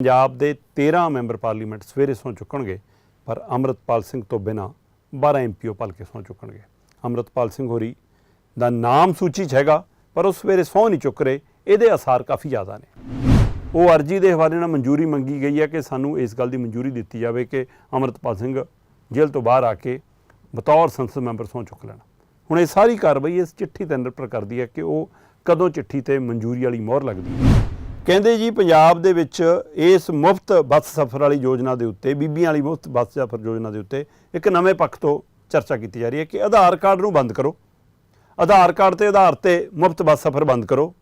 ਪੰਜਾਬ ਦੇ 13 member parliament ਸਵੇਰੇ ਸਹੁੰ ਚੁੱਕਣਗੇ, ਪਰ ਅੰਮ੍ਰਿਤਪਾਲ ਸਿੰਘ ਤੋਂ ਬਿਨਾ 12 ਐਮਪੀਓ ਭਲਕੇ ਸਹੁੰ ਚੁੱਕਣਗੇ। ਅੰਮ੍ਰਿਤਪਾਲ ਸਿੰਘ ਹੋਰੀ ਦਾ ਨਾਮ ਸੂਚੀ 'ਚ ਹੈਗਾ, ਪਰ ਉਹ ਸਵੇਰੇ ਸਹੁੰ ਨਹੀਂ ਚੁੱਕ ਰਹੇ, ਇਹਦੇ ਅਸਾਰ ਕਾਫੀ ਜ਼ਿਆਦਾ ਨੇ। ਉਹ ਅਰਜੀ ਦੇ ਹਵਾਲੇ ਨਾਲ ਮਨਜ਼ੂਰੀ ਮੰਗੀ ਗਈ ਹੈ ਕਿ ਸਾਨੂੰ ਇਸ ਗੱਲ ਦੀ ਮਨਜ਼ੂਰੀ ਦਿੱਤੀ ਜਾਵੇ ਕਿ ਅੰਮ੍ਰਿਤਪਾਲ ਸਿੰਘ ਜੇਲ੍ਹ ਤੋਂ ਬਾਹਰ ਆ ਕੇ ਬਤੌਰ ਸੰਸਦ ਮੈਂਬਰ ਸਹੁੰ ਚੁੱਕ ਲੈਣ। ਹੁਣ ਇਹ ਸਾਰੀ ਕਾਰਵਾਈ ਇਸ ਚਿੱਠੀ ਤੇ ਨਿਰਭਰ ਕਰਦੀ ਹੈ ਕਿ ਉਹ ਕਦੋਂ ਚਿੱਠੀ ਤੇ ਮਨਜ਼ੂਰੀ ਵਾਲੀ ਮੋਹਰ ਲੱਗਦੀ ਹੈ। ਕਹਿੰਦੇ ਜੀ, ਪੰਜਾਬ ਦੇ ਵਿੱਚ ਇਸ ਮੁਫਤ ਬੱਸ ਸਫ਼ਰ ਵਾਲੀ ਯੋਜਨਾ ਦੇ ਉੱਤੇ, ਬੀਬੀਆਂ ਵਾਲੀ ਮੁਫਤ ਬੱਸ ਸਫ਼ਰ ਯੋਜਨਾ ਦੇ ਉੱਤੇ ਇੱਕ ਨਵੇਂ ਪੱਖ ਤੋਂ ਚਰਚਾ ਕੀਤੀ ਜਾ ਰਹੀ ਹੈ ਕਿ ਆਧਾਰ ਕਾਰਡ ਨੂੰ ਬੰਦ ਕਰੋ। ਆਧਾਰ ਕਾਰਡ ਤੇ ਆਧਾਰ ਤੇ ਮੁਫਤ ਬੱਸ ਸਫ਼ਰ ਬੰਦ ਕਰੋ।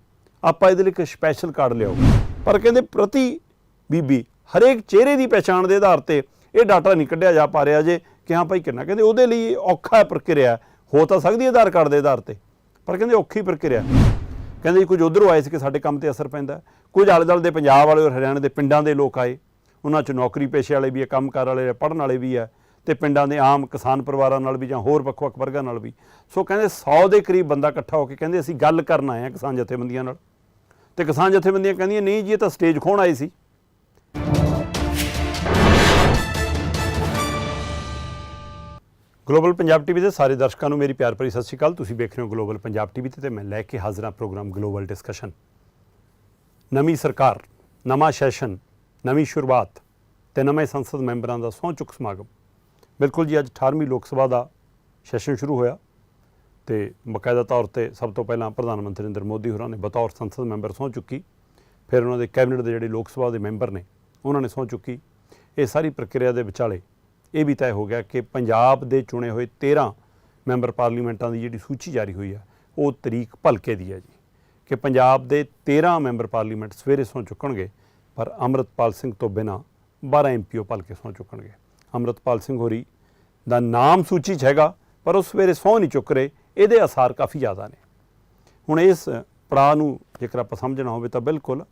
ਆਪਾਂ ਇਹਦੇ ਲਈ ਇੱਕ ਸਪੈਸ਼ਲ ਕਾਰਡ ਲਿਆਓ। ਪਰ ਕਹਿੰਦੇ ਪ੍ਰਤੀ ਬੀਬੀ ਹਰੇਕ ਚਿਹਰੇ ਦੀ ਪਛਾਣ ਦੇ ਆਧਾਰ ਤੇ ਇਹ ਡਾਟਾ ਨਹੀਂ ਕੱਢਿਆ ਜਾ ਪਾ ਰਿਹਾ ਜੇ, ਕਿ ਹਾਂ ਭਾਈ ਕਿੰਨਾ? ਕਹਿੰਦੇ ਉਹਦੇ ਲਈ ਔਖਾ ਪ੍ਰਕਿਰਿਆ ਹੋ। ਤਾਂ ਸਕਦੀ ਆਧਾਰ ਕਾਰਡ ਦੇ ਆਧਾਰ ਤੇ, ਪਰ ਕਹਿੰਦੇ ਔਖੀ ਪ੍ਰਕਿਰਿਆ ਕਹਿੰਦੇ ਜੀ, ਕੁਝ ਉਧਰੋਂ ਆਏ ਸੀ ਕਿ ਸਾਡੇ ਕੰਮ ਤੇ ਅਸਰ ਪੈਂਦਾ ਕੁਝ ਆਲੇ ਦੁਆਲੇ ਦੇ ਪੰਜਾਬ ਵਾਲੇ ਔਰ ਹਰਿਆਣਾ ਦੇ ਪਿੰਡਾਂ ਦੇ ਲੋਕ ਆਏ। ਉਹਨਾਂ 'ਚ ਨੌਕਰੀ ਪੇਸ਼ੇ ਵਾਲੇ ਵੀ ਹੈ, ਕੰਮਕਾਰ ਵਾਲੇ, ਪੜ੍ਹਨ ਵਾਲੇ ਵੀ ਆ ਤੇ ਪਿੰਡਾਂ ਦੇ ਆਮ ਕਿਸਾਨ ਪਰਿਵਾਰਾਂ ਨਾਲ ਵੀ ਜਾਂ ਹੋਰ ਵੱਖ-ਵੱਖ ਵਰਗਾਂ ਨਾਲ ਵੀ। ਸੋ ਕਹਿੰਦੇ 100 ਦੇ ਕਰੀਬ ਬੰਦਾ ਇਕੱਠਾ ਹੋ ਕੇ ਕਹਿੰਦੇ ਅਸੀਂ ਗੱਲ ਕਰਨ ਆਏ ਹਾਂ ਕਿਸਾਨ ਜਥੇਬੰਦੀਆਂ ਨਾਲ। ਤੇ ਕਿਸਾਨ ਜਥੇਬੰਦੀਆਂ ਕਹਿੰਦੀਆਂ, ਨਹੀਂ ਜੀ, ਇਹ ਤਾਂ ਸਟੇਜ ਖੋਣ ਆਏ ਸੀ। ਗਲੋਬਲ ਪੰਜਾਬ ਟੀਵੀ ਦੇ ਸਾਰੇ ਦਰਸ਼ਕਾਂ ਨੂੰ ਮੇਰੀ ਪਿਆਰ ਭਰੀ ਸਤਿ ਸ਼੍ਰੀ ਅਕਾਲ। ਤੁਸੀਂ ਵੇਖ ਰਹੇ ਹੋ ਗਲੋਬਲ ਪੰਜਾਬ ਟੀਵੀ ਤੇ ਤੇ ਮੈਂ ਲੈ ਕੇ ਹਾਜ਼ਰਾਂ ਪ੍ਰੋਗਰਾਮ ਗਲੋਬਲ ਡਿਸਕਸ਼ਨ। ਨਵੀਂ ਸਰਕਾਰ, ਨਵਾਂ ਸੈਸ਼ਨ, ਨਵੀਂ ਸ਼ੁਰੂਆਤ ਤੇ ਨਵੇਂ ਸੰਸਦ ਮੈਂਬਰਾਂ ਦਾ ਸਹੁੰ ਚੁੱਕ ਸਮਾਗਮ। ਬਿਲਕੁਲ ਜੀ, ਅੱਜ 18ਵੀਂ ਲੋਕ ਸਭਾ ਦਾ ਸੈਸ਼ਨ ਸ਼ੁਰੂ ਹੋਇਆ ਤੇ ਬਕਾਇਦਾ ਤੌਰ ਤੇ ਸਭ ਤੋਂ ਪਹਿਲਾਂ ਪ੍ਰਧਾਨ ਮੰਤਰੀ ਨਰਿੰਦਰ ਮੋਦੀ ਹੋਰਾਂ ਨੇ ਬਤੌਰ ਸੰਸਦ ਮੈਂਬਰ ਸਹੁੰ ਚੁੱਕੀ, ਫਿਰ ਉਹਨਾਂ ਦੇ ਕੈਬਨਿਟ ਦੇ ਜਿਹੜੇ ਲੋਕ ਸਭਾ ਦੇ ਮੈਂਬਰ ਨੇ, ਉਹਨਾਂ ਨੇ ਸਹੁੰ ਚੁੱਕੀ। ਇਹ ਸਾਰੀ ਪ੍ਰਕਿਰਿਆ ਦੇ ਵਿਚਾਲੇ ਇਹ ਵੀ ਤੈਅ ਹੋ ਗਿਆ ਕਿ ਪੰਜਾਬ ਦੇ ਚੁਣੇ ਹੋਏ 13 ਮੈਂਬਰ ਪਾਰਲੀਮੈਂਟਾਂ ਦੀ ਜਿਹੜੀ ਸੂਚੀ ਜਾਰੀ ਹੋਈ ਆ, ਉਹ ਤਰੀਕ ਭਲਕੇ ਦੀ ਹੈ ਜੀ। ਕਿ ਪੰਜਾਬ ਦੇ 13 ਮੈਂਬਰ ਪਾਰਲੀਮੈਂਟ ਸਵੇਰੇ ਸਹੁੰ ਚੁੱਕਣਗੇ, ਪਰ ਅੰਮ੍ਰਿਤਪਾਲ ਸਿੰਘ ਤੋਂ ਬਿਨਾ 12 ਐਮਪੀਓ ਭਲਕੇ ਸਹੁੰ ਚੁੱਕਣਗੇ। ਅੰਮ੍ਰਿਤਪਾਲ ਸਿੰਘ ਹੋਰੀ ਦਾ ਨਾਮ ਸੂਚੀ 'ਚ ਹੈਗਾ, ਪਰ ਉਹ ਸਵੇਰੇ ਸਹੁੰ ਨਹੀਂ ਚੁੱਕ ਰਹੇ, ਇਹਦੇ ਅਸਾਰ ਕਾਫੀ ਜ਼ਿਆਦਾ ਨੇ। ਹੁਣ ਇਸ ਪੜਾਅ ਨੂੰ ਜੇਕਰ ਆਪਾਂ ਸਮਝਣਾ ਹੋਵੇ ਤਾਂ ਬਿਲਕੁਲ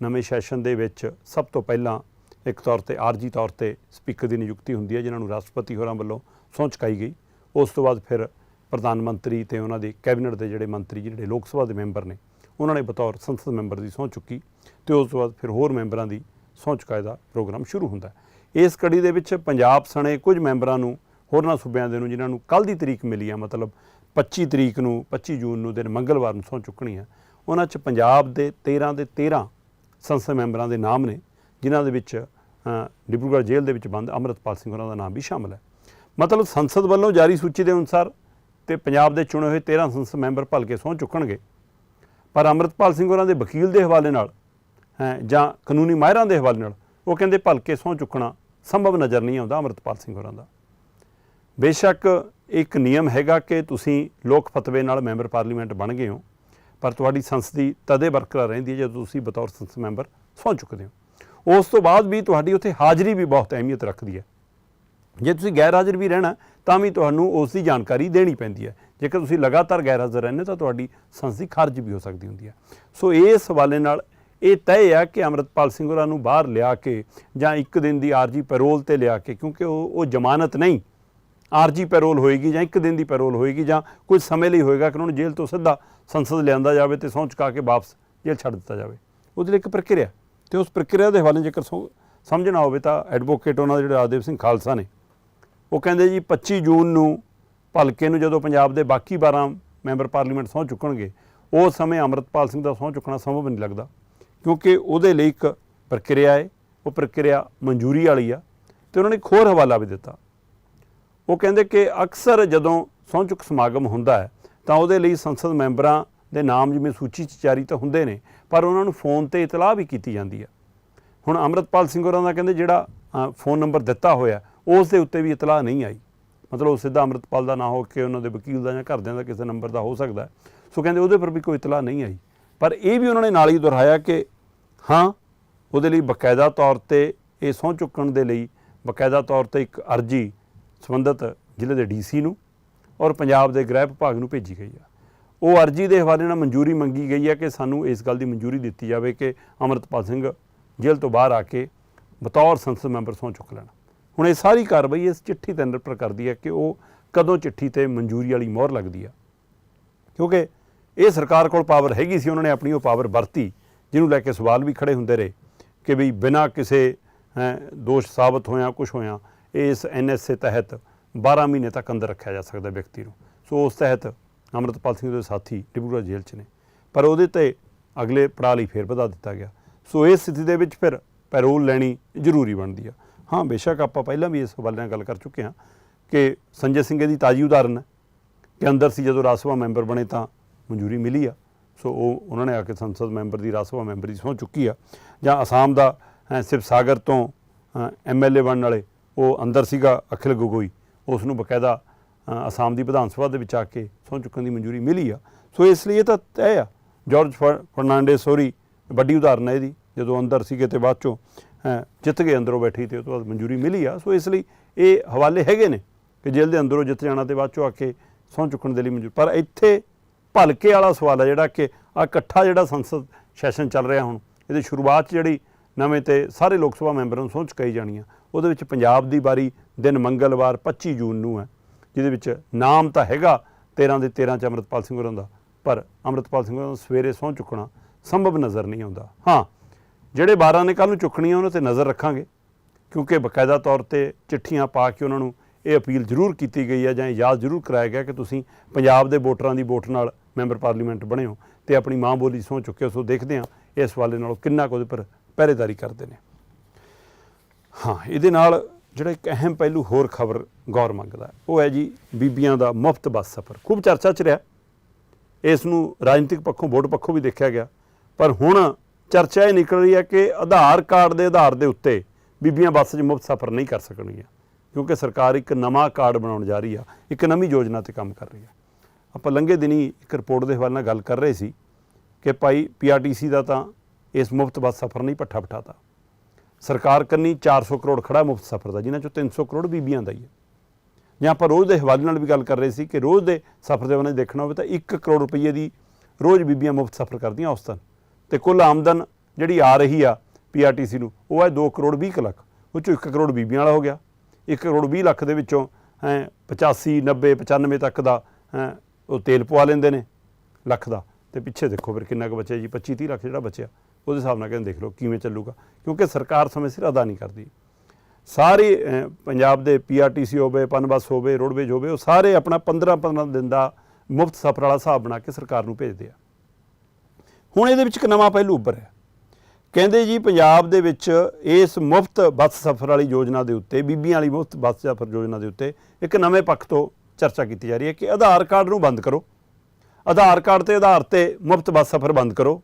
ਨਵੇਂ ਸੈਸ਼ਨ ਦੇ ਵਿੱਚ ਸਭ ਤੋਂ ਪਹਿਲਾਂ ਇੱਕ ਤੌਰ ਤੇ ਆਰਜੀ ਤੌਰ ਤੇ ਸਪੀਕਰ ਦੀ ਨਿਯੁਕਤੀ ਹੁੰਦੀ ਹੈ, ਜਿਨ੍ਹਾਂ ਨੂੰ ਰਾਸ਼ਟਰਪਤੀ ਹੋਰਾਂ ਵੱਲੋਂ ਸਹੁੰ ਚੁਕਾਈ ਗਈ। ਉਸ ਤੋਂ ਬਾਅਦ ਫਿਰ ਪ੍ਰਧਾਨ ਮੰਤਰੀ ਤੇ ਉਹਨਾਂ ਦੇ ਕੈਬਨਿਟ ਦੇ ਜਿਹੜੇ ਮੰਤਰੀ, ਜਿਹੜੇ ਲੋਕ ਸਭਾ ਦੇ ਮੈਂਬਰ ਨੇ ਉਹਨਾਂ ਨੇ ਬਤੌਰ ਸੰਸਦ ਮੈਂਬਰ ਦੀ ਸਹੁੰ ਚੁੱਕੀ ਤੇ ਉਸ ਤੋਂ ਬਾਅਦ ਫਿਰ ਹੋਰ ਮੈਂਬਰਾਂ ਦੀ ਸਹੁੰ ਚੁਕਾਏ ਦਾ ਪ੍ਰੋਗਰਾਮ ਸ਼ੁਰੂ ਹੁੰਦਾ ਇਸ ਕੜੀ ਦੇ ਵਿੱਚ ਪੰਜਾਬ ਸਣੇ ਕੁਝ ਮੈਂਬਰਾਂ ਨੂੰ ਹੋਰਨਾਂ ਸੂਬਿਆਂ ਦੇ ਨੂੰ ਜਿਨ੍ਹਾਂ ਨੂੰ ਕੱਲ ਦੀ ਤਰੀਕ ਮਿਲੀ ਆ ਮਤਲਬ 25 ਤਰੀਕ ਨੂੰ 25 ਜੂਨ ਨੂੰ ਦਿਨ ਮੰਗਲਵਾਰ ਨੂੰ ਸਹੁੰ ਚੁੱਕਣੀ ਹੈ ਉਹਨਾਂ 'ਚ ਪੰਜਾਬ ਦੇ 13 ਦੇ 13 ਸੰਸਦ ਮੈਂਬਰਾਂ ਦੇ ਨਾਮ ਨੇ ਜਿਨ੍ਹਾਂ ਦੇ ਵਿੱਚ ਅ, ਡਿਬਰੂਗੜ੍ਹ ਜੇਲ੍ਹ ਦੇ ਵਿੱਚ ਬੰਦ ਅੰਮ੍ਰਿਤਪਾਲ ਸਿੰਘ ਉਹਨਾਂ ਦਾ ਨਾਮ ਵੀ ਸ਼ਾਮਲ ਹੈ। ਮਤਲਬ ਸੰਸਦ ਵੱਲੋਂ ਜਾਰੀ ਸੂਚੀ ਦੇ ਅਨੁਸਾਰ ਤੇ ਪੰਜਾਬ ਦੇ ਚੁਣੇ ਹੋਏ 13 ਸੰਸਦ ਮੈਂਬਰ ਭਲਕੇ ਸਹੁੰ ਚੁੱਕਣਗੇ। ਪਰ ਅੰਮ੍ਰਿਤਪਾਲ ਸਿੰਘ ਹੋਰਾਂ ਦੇ ਵਕੀਲ ਦੇ ਹਵਾਲੇ ਨਾਲ, ਹੈ, ਜਾਂ ਕਾਨੂੰਨੀ ਮਾਹਿਰਾਂ ਦੇ ਹਵਾਲੇ ਨਾਲ, ਉਹ ਕਹਿੰਦੇ ਭਲਕੇ ਸਹੁੰ ਚੁੱਕਣਾ ਸੰਭਵ ਨਜ਼ਰ ਨਹੀਂ ਆਉਂਦਾ ਅੰਮ੍ਰਿਤਪਾਲ ਸਿੰਘ ਹੋਰਾਂ ਦਾ। ਬੇਸ਼ੱਕ ਇੱਕ ਨਿਯਮ ਹੈਗਾ ਕਿ ਤੁਸੀਂ ਲੋਕ ਫਤਵੇ ਨਾਲ ਮੈਂਬਰ ਪਾਰਲੀਮੈਂਟ ਬਣ ਗਏ ਹੋ, ਪਰ ਤੁਹਾਡੀ ਸੰਸਦੀ ਤਦੇ ਬਰਕਰਾਰ ਰਹਿੰਦੀ ਹੈ ਜਦੋਂ ਤੁਸੀਂ ਬਤੌਰ ਸੰਸਦ ਮੈਂਬਰ ਸਹੁੰ ਚੁੱਕਦੇ ਹੋ। ਉਸ ਤੋਂ ਬਾਅਦ ਵੀ ਤੁਹਾਡੀ ਉੱਥੇ ਹਾਜ਼ਰੀ ਵੀ ਬਹੁਤ ਅਹਿਮੀਅਤ ਰੱਖਦੀ ਹੈ। ਜੇ ਤੁਸੀਂ ਗੈਰ ਹਾਜ਼ਰ ਵੀ ਰਹਿਣਾ, ਤਾਂ ਵੀ ਤੁਹਾਨੂੰ ਉਸ ਦੀ ਜਾਣਕਾਰੀ ਦੇਣੀ ਪੈਂਦੀ ਹੈ। ਜੇਕਰ ਤੁਸੀਂ ਲਗਾਤਾਰ ਗੈਰ ਹਾਜ਼ਰ ਰਹਿੰਦੇ ਤਾਂ ਤੁਹਾਡੀ ਸੰਸਦੀ ਖਾਰਜ ਵੀ ਹੋ ਸਕਦੀ ਹੁੰਦੀ ਹੈ। ਸੋ ਇਸ ਹਵਾਲੇ ਨਾਲ ਇਹ ਤੈਅ ਆ ਕਿ ਅਮਰਤਪਾਲ ਸਿੰਘ ਹੋਰਾਂ ਨੂੰ ਬਾਹਰ ਲਿਆ ਕੇ ਜਾਂ ਇੱਕ ਦਿਨ ਦੀ ਆਰਜੀ ਪੈਰੋਲ ਤੇ ਲਿਆ ਕੇ, ਕਿਉਂਕਿ ਉਹ ਉਹ ਜ਼ਮਾਨਤ ਨਹੀਂ। ਆਰਜੀ ਪੈਰੋਲ ਹੋਏਗੀ ਜਾਂ ਇੱਕ ਦਿਨ ਦੀ ਪੈਰੋਲ ਹੋਏਗੀ ਜਾਂ ਕੁਝ ਸਮੇਂ ਲਈ ਹੋਏਗਾ ਕਿ ਉਹਨਾਂ ਨੂੰ ਜੇਲ੍ਹ ਤੋਂ ਸਿੱਧਾ ਸੰਸਦ ਲਿਆਂਦਾ ਜਾਵੇ ਤੇ ਸਹੁੰ ਚੁਕਾ ਕੇ ਵਾਪਸ ਜੇਲ੍ਹ ਛੱਡ ਦਿੱਤਾ ਜਾਵੇ। ਉਹਦੇ ਲਈ ਇੱਕ ਪ੍ਰਕਿਰਿਆ ਤੇ ਉਸ ਪ੍ਰਕਿਰਿਆ ਦੇ ਹਵਾਲੇ ਜੇਕਰ ਸਹੁੰ- ਸਮਝਣਾ ਹੋਵੇ ਤਾਂ ਐਡਵੋਕੇਟ ਉਹਨਾਂ ਦੇ ਜਿਹੜੇ ਰਾਜਦੇਵ ਸਿੰਘ ਖਾਲਸਾ ਨੇ, ਉਹ ਕਹਿੰਦੇ ਜੀ 25 ਜੂਨ ਨੂੰ ਭਲਕੇ ਨੂੰ ਜਦੋਂ ਪੰਜਾਬ ਦੇ ਬਾਕੀ 12 ਮੈਂਬਰ ਪਾਰਲੀਮੈਂਟ ਸਹੁੰ ਚੁੱਕਣਗੇ ਉਸ ਸਮੇਂ ਅੰਮ੍ਰਿਤਪਾਲ ਸਿੰਘ ਦਾ ਸਹੁੰ ਚੁੱਕਣਾ ਸੰਭਵ ਨਹੀਂ ਲੱਗਦਾ। ਕਿਉਂਕਿ ਉਹਦੇ ਲਈ ਇੱਕ ਪ੍ਰਕਿਰਿਆ ਹੈ, ਉਹ ਪ੍ਰਕਿਰਿਆ ਮਨਜ਼ੂਰੀ ਵਾਲੀ ਆ ਤੇ ਉਹਨਾਂ ਨੇ ਇੱਕ ਹੋਰ ਹਵਾਲਾ ਵੀ ਦਿੱਤਾ। ਉਹ ਕਹਿੰਦੇ ਕਿ ਅਕਸਰ ਜਦੋਂ ਸਹੁੰ ਚੁੱਕ ਸਮਾਗਮ ਹੁੰਦਾ ਹੈ, ਤਾਂ ਉਹਦੇ ਲਈ ਸੰਸਦ ਮੈਂਬਰਾਂ ਦੇ ਨਾਮ ਜਿਵੇਂ ਸੂਚੀ 'ਚ ਜਾਰੀ ਤਾਂ ਹੁੰਦੇ ਨੇ, ਪਰ ਉਹਨਾਂ ਨੂੰ ਫੋਨ ਤੇ ਇਤਲਾਹ ਵੀ ਕੀਤੀ ਜਾਂਦੀ ਹੈ ਹੁਣ ਅੰਮ੍ਰਿਤਪਾਲ ਸਿੰਘ ਹੋਰਾਂ ਦਾ ਕਹਿੰਦੇ ਜਿਹੜਾ ਫੋਨ ਨੰਬਰ ਦਿੱਤਾ ਹੋਇਆ, ਉਸ ਦੇ ਉੱਤੇ ਵੀ ਇਤਲਾਹ ਨਹੀਂ ਆਈ। ਮਤਲਬ ਉਹ ਸਿੱਧਾ ਅੰਮ੍ਰਿਤਪਾਲ ਦਾ ਨਾ ਹੋ ਕੇ ਉਹਨਾਂ ਦੇ ਵਕੀਲ ਦਾ ਜਾਂ ਘਰਦਿਆਂ ਦਾ ਕਿਸੇ ਨੰਬਰ ਦਾ ਹੋ ਸਕਦਾ ਸੋ ਕਹਿੰਦੇ ਉਹਦੇ ਪਰ ਵੀ ਕੋਈ ਇਤਲਾਹ ਨਹੀਂ ਆਈ। ਪਰ ਇਹ ਵੀ ਉਹਨਾਂ ਨੇ ਨਾਲ ਹੀ ਦੁਹਰਾਇਆ ਕਿ ਹਾਂ, ਉਹਦੇ ਲਈ ਬਕਾਇਦਾ ਤੌਰ ਤੇ ਇਹ ਸਹੁੰ ਚੁੱਕਣ ਦੇ ਲਈ ਬਕਾਇਦਾ ਤੌਰ ਤੇ ਇੱਕ ਅਰਜੀ ਸੰਬੰਧਿਤ ਜ਼ਿਲ੍ਹੇ ਦੇ ਡੀਸੀ ਨੂੰ ਔਰ ਪੰਜਾਬ ਦੇ ਗ੍ਰਹਿ ਵਿਭਾਗ ਨੂੰ ਭੇਜੀ ਗਈ ਆ। ਉਹ ਅਰਜੀ ਦੇ ਹਵਾਲੇ ਨਾਲ ਮਨਜ਼ੂਰੀ ਮੰਗੀ ਗਈ ਹੈ ਕਿ ਸਾਨੂੰ ਇਸ ਗੱਲ ਦੀ ਮਨਜ਼ੂਰੀ ਦਿੱਤੀ ਜਾਵੇ ਕਿ ਅਮਰਤਪਾਲ ਸਿੰਘ ਜੇਲ੍ਹ ਤੋਂ ਬਾਹਰ ਆ ਕੇ ਬਤੌਰ ਸੰਸਦ ਮੈਂਬਰ ਸਹੁੰ ਚੁੱਕ ਲੈਣ। ਹੁਣ ਇਹ ਸਾਰੀ ਕਾਰਵਾਈ ਇਸ ਚਿੱਠੀ ਤੇ ਨਿਰਭਰ ਕਰਦੀ ਹੈ ਕਿ ਉਹ ਕਦੋਂ ਚਿੱਠੀ ਤੇ ਮਨਜ਼ੂਰੀ ਵਾਲੀ ਮੋਹਰ ਲੱਗਦੀ ਆ। ਕਿਉਂਕਿ ਇਹ ਸਰਕਾਰ ਕੋਲ ਪਾਵਰ ਹੈਗੀ ਸੀ, ਉਹਨਾਂ ਨੇ ਆਪਣੀ ਉਹ ਪਾਵਰ ਵਰਤੀ, ਜਿਹਨੂੰ ਲੈ ਕੇ ਸਵਾਲ ਵੀ ਖੜੇ ਹੁੰਦੇ ਰਹੇ ਕਿ ਵੀ ਬਿਨਾਂ ਕਿਸੇ ਦੋਸ਼ ਸਾਬਤ ਹੋਇਆ ਕੁਝ ਹੋਇਆ ਇਸ ਐਨਐਸਏ ਤਹਿਤ 12 ਮਹੀਨੇ ਤੱਕ ਅੰਦਰ ਰੱਖਿਆ ਜਾ ਸਕਦਾ ਵਿਅਕਤੀ ਨੂੰ। ਸੋ ਉਸ ਤਹਿਤ ਅੰਮ੍ਰਿਤਪਾਲ ਸਿੰਘ ਦੇ ਸਾਥੀ ਡਿਬਰੂਗੜ੍ਹ ਜੇਲ੍ਹ 'ਚ ਨੇ। ਪਰ ਉਹਦੇ ਤੇ ਅਗਲੇ ਪੜਾਅ ਲਈ ਫੇਰ ਵਧਾ ਦਿੱਤਾ ਗਿਆ। ਸੋ ਇਸ ਸਥਿਤੀ ਦੇ ਵਿੱਚ ਫਿਰ ਪੈਰੋਲ ਲੈਣੀ ਜ਼ਰੂਰੀ ਬਣਦੀ ਆ। ਹਾਂ, ਬੇਸ਼ੱਕ ਆਪਾਂ ਪਹਿਲਾਂ ਵੀ ਇਸ ਹਵਾਲੇ ਨਾਲ ਗੱਲ ਕਰ ਚੁੱਕੇ ਹਾਂ ਕਿ ਸੰਜੇ ਸਿੰਘ ਦੀ ਤਾਜੀ ਉਦਾਹਰਨ ਹੈ ਕਿ ਅੰਦਰ ਸੀ ਜਦੋਂ ਰਾਜ ਸਭਾ ਮੈਂਬਰ ਬਣੇ ਤਾਂ ਮਨਜ਼ੂਰੀ ਮਿਲੀ ਆ। ਸੋ ਉਹ, ਉਹਨਾਂ ਨੇ ਆ ਕੇ ਸੰਸਦ ਮੈਂਬਰ ਦੀ, ਰਾਜ ਸਭਾ ਮੈਂਬਰ ਦੀ ਸਹੁੰ ਚੁੱਕੀ ਆ। ਜਾਂ ਅਸਾਮ ਦਾ ਸਿਵ ਸਾਗਰ ਤੋਂ ਐਮਐਲਏ ਬਣਨ ਵਾਲੇ ਉਹ ਅੰਦਰ ਸੀਗਾ ਅਖਿਲ ਗਗੋਈ। ਉਸ ਨੂੰ ਬਕਾਇਦਾ ਅਸਾਮ ਦੀ ਵਿਧਾਨ ਸਭਾ ਦੇ ਵਿੱਚ ਆ ਕੇ ਸਹੁੰ ਚੁੱਕਣ ਦੀ ਮਨਜ਼ੂਰੀ ਮਿਲੀ ਆ। ਸੋ ਇਸ ਲਈ ਇਹ ਤਾਂ ਤੈਅ ਆ। ਜਾਰਜ ਫਰ- ਫਰਨਾਂਡੇਸ ਸੋਰੀ ਵੱਡੀ ਉਦਾਹਰਨ ਹੈ ਇਹਦੀ। ਜਦੋਂ ਅੰਦਰ ਸੀਗੇ ਤੇ ਬਾਅਦ ਚੋਂ ਜਿੱਤ ਗਏ ਅੰਦਰੋਂ ਬੈਠੀ ਤੇ ਉਹ ਤੋਂ ਬਾਅਦ ਮਨਜ਼ੂਰੀ ਮਿਲੀ ਆ। ਸੋ ਇਸ ਲਈ ਇਹ ਹਵਾਲੇ ਹੈਗੇ ਨੇ ਕਿ ਜੇਲ੍ਹ ਦੇ ਅੰਦਰੋਂ ਜਿੱਤ ਜਾਣਾ ਤੇ ਬਾਅਦ ਚੋਂ ਆ ਕੇ ਸਹੁੰ ਚੁੱਕਣ ਦੇ ਲਈ ਮਨਜ਼ੂਰ। ਪਰ ਇੱਥੇ ਭਲਕੇ ਵਾਲਾ ਸਵਾਲ ਹੈ ਜਿਹੜਾ ਕਿ ਆ ਇਕੱਠਾ ਜਿਹੜਾ ਸੰਸਦ ਸੈਸ਼ਨ ਚੱਲ ਰਿਹਾ ਹੁਣ, ਇਹਦੀ ਸ਼ੁਰੂਆਤ 'ਚ ਜਿਹੜੀ ਨਵੇਂ ਤੇ ਸਾਰੇ ਲੋਕ ਸਭਾ ਮੈਂਬਰਾਂ ਨੂੰ ਸਹੁੰ ਚੁਕਾਈ ਜਾਣੀ ਆ। ਉਹਦੇ ਵਿੱਚ ਪੰਜਾਬ ਦੀ ਵਾਰੀ ਦਿਨ ਮੰਗਲਵਾਰ 25 ਜੂਨ ਨੂੰ ਹੈ, ਜਿਹਦੇ ਵਿੱਚ ਨਾਮ ਤਾਂ ਹੈਗਾ 13 ਦੇ 13 ਚ ਅੰਮ੍ਰਿਤਪਾਲ ਸਿੰਘ ਹੋਰਾਂ ਦਾ, ਪਰ ਅੰਮ੍ਰਿਤਪਾਲ ਸਿੰਘ ਹੋਰਾਂ ਨੂੰ ਸਵੇਰੇ ਸਹੁੰ ਚੁੱਕਣਾ ਸੰਭਵ ਨਜ਼ਰ ਨਹੀਂ ਆਉਂਦਾ। ਹਾਂ ਜਿਹੜੇ 12 ਨੇ ਕੱਲ ਨੂੰ ਚੁੱਕਣੀਆਂ, ਉਹਨਾਂ ਤੇ ਨਜ਼ਰ ਰੱਖਾਂਗੇ। ਕਿਉਂਕਿ ਬਕਾਇਦਾ ਤੌਰ ਤੇ ਚਿੱਠੀਆਂ ਪਾ ਕੇ ਉਹਨਾਂ ਨੂੰ ਇਹ ਅਪੀਲ ਜ਼ਰੂਰ ਕੀਤੀ ਗਈ ਹੈ ਜਾਂ ਯਾਦ ਜ਼ਰੂਰ ਕਰਾਇਆ ਗਿਆ ਕਿ ਤੁਸੀਂ ਪੰਜਾਬ ਦੇ ਵੋਟਰਾਂ ਦੀ ਵੋਟ ਨਾਲ ਮੈਂਬਰ ਪਾਰਲੀਮੈਂਟ ਬਣੇ ਹੋ ਤੇ ਆਪਣੀ ਮਾਂ ਬੋਲੀ ਸਹੁੰ ਚੁੱਕੇ ਸੋ ਦੇਖਦੇ ਹਾਂ ਇਸ ਵਾਲੇ ਨਾਲ ਕਿੰਨਾ ਕੁ ਉਹਦੇ ਪਰ ਪਹਿਰੇਦਾਰੀ ਕਰਦੇ ਨੇ। ਹਾਂ, ਇਹਦੇ ਨਾਲ ਜਿਹੜਾ ਇੱਕ ਅਹਿਮ ਪਹਿਲੂ ਹੋਰ ਖਬਰ ਗੌਰ ਮੰਗਦਾ ਉਹ ਹੈ ਜੀ ਬੀਬੀਆਂ ਦਾ ਮੁਫਤ ਬੱਸ ਸਫ਼ਰ। ਖੂਬ ਚਰਚਾ 'ਚ ਰਿਹਾ। ਇਸ ਨੂੰ ਰਾਜਨੀਤਿਕ ਪੱਖੋਂ, ਵੋਟ ਪੱਖੋਂ ਵੀ ਦੇਖਿਆ ਗਿਆ। ਪਰ ਹੁਣ ਚਰਚਾ ਇਹ ਨਿਕਲ ਰਹੀ ਹੈ ਕਿ ਆਧਾਰ ਕਾਰਡ ਦੇ ਆਧਾਰ ਦੇ ਉੱਤੇ ਬੀਬੀਆਂ ਬੱਸ 'ਚ ਮੁਫਤ ਸਫ਼ਰ ਨਹੀਂ ਕਰ ਸਕਣਗੀਆਂ, ਕਿਉਂਕਿ ਸਰਕਾਰ ਇੱਕ ਨਵਾਂ ਕਾਰਡ ਬਣਾਉਣ ਜਾ ਰਹੀ ਆ, ਇੱਕ ਨਵੀਂ ਯੋਜਨਾ ਤੇ ਕੰਮ ਕਰ ਰਹੀ ਆ। ਆਪਾਂ ਲੰਘੇ ਦਿਨੀ ਇੱਕ ਰਿਪੋਰਟ ਦੇ ਹਵਾਲੇ ਨਾਲ ਗੱਲ ਕਰ ਰਹੇ ਸੀ ਕਿ ਭਾਈ ਪੀਆਰਟੀਸੀ ਦਾ ਤਾਂ ਇਸ ਮੁਫਤ ਬੱਸ ਸਫ਼ਰ ਨਹੀਂ ਪੱਠਾ ਬਿਠਾਤਾ। ਸਰਕਾਰ ਕੰਨੀ 400 ਕਰੋੜ ਖੜਾ ਮੁਫਤ ਸਫ਼ਰ ਦਾ, ਜਿਨ੍ਹਾਂ ਚੋਂ 300 ਕਰੋੜ ਬੀਬੀਆਂ ਦਾ ਹੀ ਹੈ ਜਾਂ ਆਪਾਂ ਰੋਜ਼ ਦੇ ਹਵਾਲੇ ਨਾਲ ਵੀ ਗੱਲ ਕਰ ਰਹੇ ਸੀ ਕਿ ਰੋਜ਼ ਦੇ ਸਫ਼ਰ ਦੇ ਬਾਰੇ ਦੇਖਣਾ ਹੋਵੇ ਤਾਂ 1 ਕਰੋੜ ਰੁਪਏ ਦੀ ਰੋਜ਼ ਬੀਬੀਆਂ ਮੁਫਤ ਸਫ਼ਰ ਕਰਦੀਆਂ ਔਸਤਨ ਤੇ ਕੁੱਲ ਆਮਦਨ ਜਿਹੜੀ ਆ ਰਹੀ ਆ ਪੀਆਰਟੀਸੀ ਨੂੰ, ਉਹ ਹੈ 2 ਕਰੋੜ 20 ਕੁ ਲੱਖ ਉਹ ਚੋਂ 1 ਕਰੋੜ ਬੀਬੀਆਂ ਵਾਲਾ ਹੋ ਗਿਆ। 1 ਕਰੋੜ 20 ਲੱਖ ਦੇ ਵਿੱਚੋਂ, ਹੈ 85 90 95 ਤੱਕ ਦਾ ਉਹ ਤੇਲ ਪਵਾ ਲੈਂਦੇ ਨੇ, ਲੱਖ ਦਾ। ਤੇ ਪਿੱਛੇ ਦੇਖੋ ਫਿਰ ਕਿੰਨਾ ਕੁ ਬਚਿਆ ਜੀ 25 30 ਲੱਖ ਜਿਹੜਾ ਬਚਿਆ, ਉਹਦੇ ਹਿਸਾਬ ਨਾਲ ਕਹਿੰਦੇ ਦੇਖ ਲਓ ਕਿਵੇਂ ਚੱਲੂਗਾ, ਕਿਉਂਕਿ ਸਰਕਾਰ ਸਮੇਂ ਸਿਰ ਅਦਾ ਨਹੀਂ ਕਰਦੀ। ਸਾਰੇ ਪੰਜਾਬ ਦੇ ਪੀਆਰਟੀਸੀ ਹੋਵੇ ਪਨਬਸ ਹੋਵੇ, ਰੋਡਵੇਜ ਹੋਵੇ, ਉਹ ਸਾਰੇ ਆਪਣਾ 15 15 ਦਿਨ ਦਾ ਮੁਫਤ ਸਫ਼ਰ ਵਾਲਾ ਹਿਸਾਬ ਬਣਾ ਕੇ ਸਰਕਾਰ ਨੂੰ ਭੇਜਦੇ ਆ। ਹੁਣ ਇਹਦੇ ਵਿੱਚ ਇੱਕ ਨਵਾਂ ਪਹਿਲੂ ਉੱਭਰ ਹੈ ਕਹਿੰਦੇ ਜੀ, ਪੰਜਾਬ ਦੇ ਵਿੱਚ ਇਸ ਮੁਫਤ ਬੱਸ ਸਫ਼ਰ ਵਾਲੀ ਯੋਜਨਾ ਦੇ ਉੱਤੇ, ਬੀਬੀਆਂ ਵਾਲੀ ਮੁਫਤ ਬੱਸ ਸਫ਼ਰ ਯੋਜਨਾ ਦੇ ਉੱਤੇ ਇੱਕ ਨਵੇਂ ਪੱਖ ਤੋਂ ਚਰਚਾ ਕੀਤੀ ਜਾ ਰਹੀ ਹੈ ਕਿ ਆਧਾਰ ਕਾਰਡ ਨੂੰ ਬੰਦ ਕਰੋ। ਆਧਾਰ ਕਾਰਡ ਤੇ ਆਧਾਰ ਤੇ ਮੁਫਤ ਬੱਸ ਸਫ਼ਰ ਬੰਦ ਕਰੋ।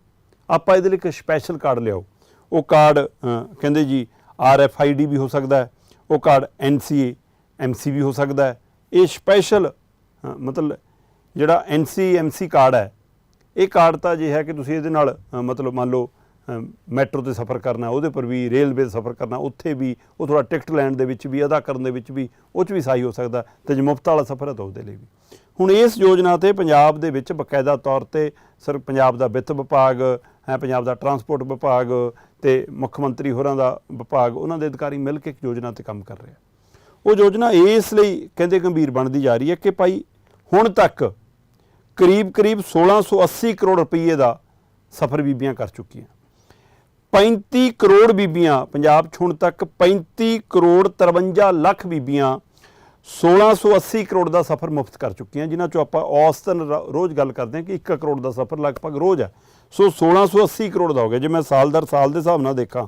ਆਪਾਂ ਇਹਦੇ ਲਈ ਇੱਕ ਸਪੈਸ਼ਲ ਕਾਰਡ ਲਿਆਓ। ਉਹ ਕਾਰਡ ਕਹਿੰਦੇ ਜੀ, ਆਰ ਐਫ ਆਈ ਡੀ ਵੀ ਹੋ ਸਕਦਾ ਹੈ। ਉਹ ਕਾਰਡ ਐਨ ਸੀ ਏ, ਐਮ ਸੀ ਵੀ ਹੋ ਸਕਦਾ ਹੈ। ਇਹ ਸਪੈਸ਼ਲ ਮਤਲਬ ਜਿਹੜਾ ਐਨ ਸੀ ਐਮ ਸੀ ਕਾਰਡ ਹੈ ਇਹ ਕਾਰਡ ਤਾਂ ਜੇ ਹੈ ਕਿ ਤੁਸੀਂ ਇਹਦੇ ਨਾਲ ਮਤਲਬ ਮੰਨ ਲਓ ਮੈਟਰੋ ਤੇ ਸਫ਼ਰ ਕਰਨਾ, ਉਹਦੇ ਪਰ ਵੀ ਰੇਲਵੇ ਤੇ ਸਫ਼ਰ ਕਰਨਾ, ਉੱਥੇ ਵੀ, ਉਹ ਥੋੜਾ ਟਿਕਟ ਲੈਣ ਦੇ ਵਿੱਚ ਵੀ, ਅਦਾ ਕਰਨ ਦੇ ਵਿੱਚ ਵੀ, ਉਹ 'ਚ ਵੀ ਸਹਾਈ ਹੋ ਸਕਦਾ, ਤੇ ਜੇ ਮੁਫਤ ਵਾਲਾ ਸਫ਼ਰ ਹੈ ਤਾਂ ਉਹਦੇ ਲਈ ਵੀ। ਹੁਣ ਇਸ ਯੋਜਨਾ ਤੇ ਪੰਜਾਬ ਦੇ ਵਿੱਚ ਬਕਾਇਦਾ ਤੌਰ ਤੇ ਸਰ, ਪੰਜਾਬ ਦਾ ਵਿੱਤ ਵਿਭਾਗ, ਹੈ, ਪੰਜਾਬ ਦਾ ਟਰਾਂਸਪੋਰਟ ਵਿਭਾਗ ਤੇ ਮੁੱਖ ਮੰਤਰੀ ਹੋਰਾਂ ਦਾ ਵਿਭਾਗ, ਉਹਨਾਂ ਦੇ ਅਧਿਕਾਰੀ ਮਿਲ ਕੇ ਇੱਕ ਯੋਜਨਾ ਤੇ ਕੰਮ ਕਰ ਰਿਹਾ ਉਹ ਯੋਜਨਾ ਇਸ ਲਈ ਕਹਿੰਦੇ ਗੰਭੀਰ ਬਣਦੀ ਜਾ ਰਹੀ ਹੈ ਕਿ ਭਾਈ ਹੁਣ ਤੱਕ ਕਰੀਬ ਕਰੀਬ 1680 ਕਰੋੜ ਰੁਪਏ ਦਾ ਸਫ਼ਰ ਬੀਬੀਆਂ ਕਰ ਚੁੱਕੀਆਂ। 35 ਕਰੋੜ ਬੀਬੀਆਂ ਪੰਜਾਬ 'ਚ ਹੁਣ ਤੱਕ 35 ਕਰੋੜ 53 ਲੱਖ ਬੀਬੀਆਂ 1680 ਕਰੋੜ ਦਾ ਸਫ਼ਰ ਮੁਫਤ ਕਰ ਚੁੱਕੀਆਂ, ਜਿਨ੍ਹਾਂ ਚੋਂ ਆਪਾਂ ਔਸਤਨ ਰ- ਰੋਜ਼ ਗੱਲ ਕਰਦੇ ਹਾਂ ਕਿ 1 ਕਰੋੜ ਦਾ ਸਫ਼ਰ ਲਗਭਗ ਰੋਜ਼ ਹੈ। ਸੋ 1680 ਕਰੋੜ ਦਾ ਹੋ ਗਿਆ। ਜੇ ਮੈਂ ਸਾਲ ਦਰ ਸਾਲ ਦੇ ਹਿਸਾਬ ਨਾਲ ਦੇਖਾਂ,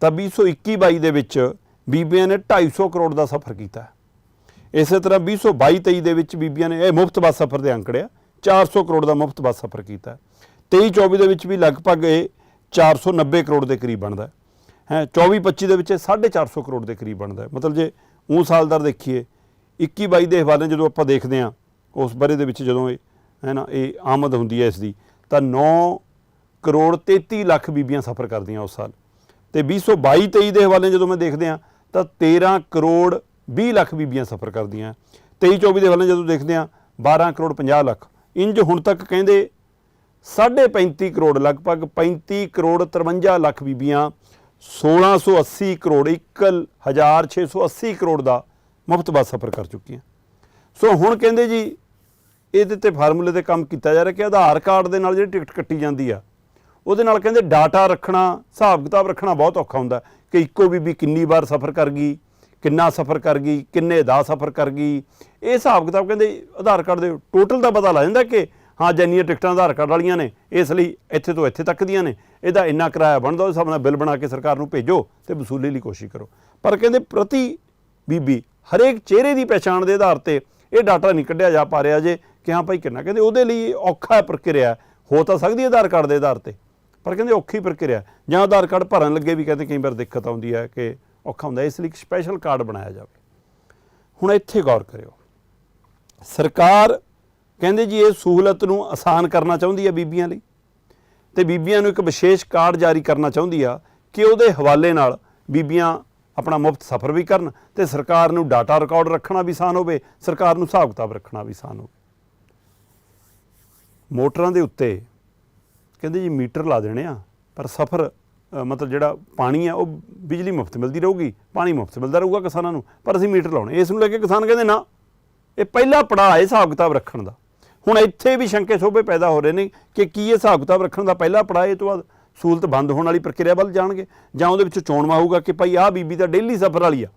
ਤਾਂ 2021-22 ਦੇ ਵਿੱਚ ਬੀਬੀਆਂ ਨੇ 250 ਕਰੋੜ ਦਾ ਸਫ਼ਰ ਕੀਤਾ। ਇਸੇ ਤਰ੍ਹਾਂ 2022-23 ਦੇ ਵਿੱਚ ਬੀਬੀਆਂ ਨੇ ਇਹ ਮੁਫਤ ਬੱਸ ਸਫ਼ਰ ਦੇ ਅੰਕੜੇ ਆ 400 ਕਰੋੜ ਦਾ ਮੁਫਤ ਬੱਸ ਸਫ਼ਰ ਕੀਤਾ। ਹੈ। 23-24 ਦੇ ਵਿੱਚ ਵੀ ਲਗਭਗ ਇਹ 490 ਕਰੋੜ ਦੇ ਕਰੀਬ ਬਣਦਾ ਹੈ। 24-25 ਦੇ ਵਿੱਚ ਇਹ 450 ਕਰੋੜ ਦੇ ਕਰੀਬ ਬਣਦਾ ਹੈ। ਮਤਲਬ ਜੇ ਉਹ ਸਾਲ ਦਰ ਦੇਖੀਏ 21-22 ਦੇ ਹਵਾਲੇ ਜਦੋਂ ਆਪਾਂ ਦੇਖਦੇ ਹਾਂ, ਉਸ ਬਰੇ ਦੇ ਵਿੱਚ ਜਦੋਂ ਇਹ ਹੈ ਨਾ ਇਹ ਆਮਦ ਹੁੰਦੀ ਹੈ ਇਸ ਦੀ, ਤਾਂ 9 ਕਰੋੜ 33 ਲੱਖ ਬੀਬੀਆਂ ਸਫ਼ਰ ਕਰਦੀਆਂ ਉਸ ਸਾਲ। ਤੇ 2022-23 ਦੇ ਹਵਾਲੇ ਜਦੋਂ ਮੈਂ ਦੇਖਦੇ ਹਾਂ, ਤਾਂ 13 ਕਰੋੜ 20 ਲੱਖ ਬੀਬੀਆਂ ਸਫ਼ਰ ਕਰਦੀਆਂ। 23-24 ਦੇ ਹਵਾਲੇ ਜਦੋਂ ਦੇਖਦੇ ਹਾਂ 12 ਕਰੋੜ 50 ਲੱਖ। ਇੰਜ ਹੁਣ ਤੱਕ ਕਹਿੰਦੇ 35 ਕਰੋੜ, ਲਗਭਗ 35 ਕਰੋੜ 53 ਲੱਖ ਬੀਬੀਆਂ 1680 ਕਰੋੜ 1680 ਕਰੋੜ ਦਾ ਮੁਫਤ ਬੱਸ ਸਫ਼ਰ ਕਰ ਚੁੱਕੀਆਂ। ਸੋ ਹੁਣ ਕਹਿੰਦੇ ਜੀ, ਇਹਦੇ ਤੇ ਫਾਰਮੂਲੇ ਤੇ ਕੰਮ ਕੀਤਾ ਜਾ ਰਿਹਾ ਕਿ ਆਧਾਰ ਕਾਰਡ ਦੇ ਨਾਲ ਜਿਹੜੀ ਟਿਕਟ ਕੱਟੀ ਜਾਂਦੀ ਆ, ਉਹਦੇ ਨਾਲ ਕਹਿੰਦੇ ਡਾਟਾ ਰੱਖਣਾ, ਹਿਸਾਬ ਕਿਤਾਬ ਰੱਖਣਾ ਬਹੁਤ ਔਖਾ ਹੁੰਦਾ ਕਿ ਇੱਕੋ ਬੀਬੀ ਕਿੰਨੀ ਵਾਰ ਸਫ਼ਰ ਕਰ ਗਈ ਕਿੰਨਾ ਸਫ਼ਰ ਕਰ ਗਈ, ਕਿੰਨੇ ਦਾ ਸਫ਼ਰ ਕਰ ਗਈ। ਇਹ ਹਿਸਾਬ ਕਿਤਾਬ ਕਹਿੰਦੇ ਆਧਾਰ ਕਾਰਡ ਦੇ ਟੋਟਲ ਦਾ ਪਤਾ ਲੱਗ ਜਾਂਦਾ ਕਿ ਹਾਂ ਜਿੰਨੀਆਂ ਟਿਕਟਾਂ ਆਧਾਰ ਕਾਰਡ ਵਾਲੀਆਂ ਨੇ, ਇਸ ਲਈ ਇੱਥੇ ਤੋਂ ਇੱਥੇ ਤੱਕ ਦੀਆਂ ਨੇ। ਇਹਦਾ ਇੰਨਾ ਕਿਰਾਇਆ ਬਣਦਾ, ਉਸ ਹਿਸਾਬ ਨਾਲ ਬਿੱਲ ਬਣਾ ਕੇ ਸਰਕਾਰ ਨੂੰ ਭੇਜੋ ਤੇ ਵਸੂਲੀ ਲਈ ਕੋਸ਼ਿਸ਼ ਕਰੋ। ਪਰ ਕਹਿੰਦੇ ਪ੍ਰਤੀ ਬੀਬੀ ਹਰੇਕ ਚਿਹਰੇ ਦੀ ਪਛਾਣ ਦੇ ਆਧਾਰ ਤੇ ਇਹ ਡਾਟਾ ਨਹੀਂ ਕੱਢਿਆ ਜਾ ਪਾ ਰਿਹਾ ਜੇ, ਕਿ ਹਾਂ ਭਾਈ ਕਿੰਨਾ ਕਹਿੰਦੇ ਉਹਦੇ ਲਈ ਔਖਾ ਪ੍ਰਕਿਰਿਆ ਹੋ। ਤਾਂ ਸਕਦੀ ਆਧਾਰ ਕਾਰਡ ਦੇ ਆਧਾਰ ਤੇ, ਪਰ ਕਹਿੰਦੇ ਔਖੀ ਪ੍ਰਕਿਰਿਆ ਜਾਂ ਆਧਾਰ ਕਾਰਡ ਭਰਨ ਲੱਗੇ ਵੀ ਕਹਿੰਦੇ ਕਈ ਵਾਰ ਦਿੱਕਤ ਆਉਂਦੀ ਹੈ ਕਿ ਔਖਾ ਹੁੰਦਾ, ਇਸ ਲਈ ਇੱਕ ਸਪੈਸ਼ਲ ਕਾਰਡ ਬਣਾਇਆ ਜਾਵੇ। ਹੁਣ ਇੱਥੇ ਗੌਰ ਕਰਿਓ। ਸਰਕਾਰ ਕਹਿੰਦੇ ਜੀ ਇਹ ਸਹੂਲਤ ਨੂੰ ਆਸਾਨ ਕਰਨਾ ਚਾਹੁੰਦੀ ਹੈ ਬੀਬੀਆਂ ਲਈ। ਤੇ ਬੀਬੀਆਂ ਨੂੰ ਇੱਕ ਵਿਸ਼ੇਸ਼ ਕਾਰਡ ਜਾਰੀ ਕਰਨਾ ਚਾਹੁੰਦੀ ਆ ਕਿ ਉਹਦੇ ਹਵਾਲੇ ਨਾਲ ਬੀਬੀਆਂ ਆਪਣਾ ਮੁਫਤ ਸਫ਼ਰ ਵੀ ਕਰਨ ਤੇ ਸਰਕਾਰ ਨੂੰ ਡਾਟਾ ਰਿਕਾਰਡ ਰੱਖਣਾ ਵੀ ਆਸਾਨ ਹੋਵੇ, ਸਰਕਾਰ ਨੂੰ ਹਿਸਾਬ ਕਿਤਾਬ ਰੱਖਣਾ ਵੀ ਆਸਾਨ ਹੋਵੇ। ਮੋਟਰਾਂ ਦੇ ਉੱਤੇ ਕਹਿੰਦੇ ਜੀ ਮੀਟਰ ਲਾ ਦੇਣੇ ਆ, ਪਰ ਸਫ਼ਰ ਮਤਲਬ ਜਿਹੜਾ ਪਾਣੀ ਆ, ਉਹ ਬਿਜਲੀ ਮੁਫਤ ਮਿਲਦੀ ਰਹੂਗੀ, ਪਾਣੀ ਮੁਫਤ ਮਿਲਦਾ ਰਹੂਗਾ ਕਿਸਾਨਾਂ ਨੂੰ, ਪਰ ਅਸੀਂ ਮੀਟਰ ਲਾਉਣੇ, ਇਸ ਨੂੰ ਲੈ ਕੇ ਕਿਸਾਨ ਕਹਿੰਦੇ ਨਾ, ਇਹ ਪਹਿਲਾ ਪੜਾਅ ਹੈ ਹਿਸਾਬ ਕਿਤਾਬ ਰੱਖਣ ਦਾ। ਹੁਣ ਇੱਥੇ ਵੀ ਸ਼ੰਕੇ ਸੋਭੇ ਪੈਦਾ ਹੋ ਰਹੇ ਨੇ ਕਿ ਕੀ ਇਹ ਹਿਸਾਬ ਕਿਤਾਬ ਰੱਖਣ ਦਾ ਪਹਿਲਾ ਪੜਾਅ ਇਹ ਤੋਂ ਬਾਅਦ ਸਹੂਲਤ ਬੰਦ ਹੋਣ ਵਾਲੀ ਪ੍ਰਕਿਰਿਆ ਵੱਲ ਜਾਣਗੇ, ਜਾਂ ਉਹਦੇ ਵਿੱਚ ਚੋਣਵਾ ਹੋਊਗਾ ਕਿ ਭਾਈ ਆਹ ਬੀਬੀ ਤਾਂ ਡੇਲੀ ਸਫ਼ਰ ਵਾਲੀ ਆ।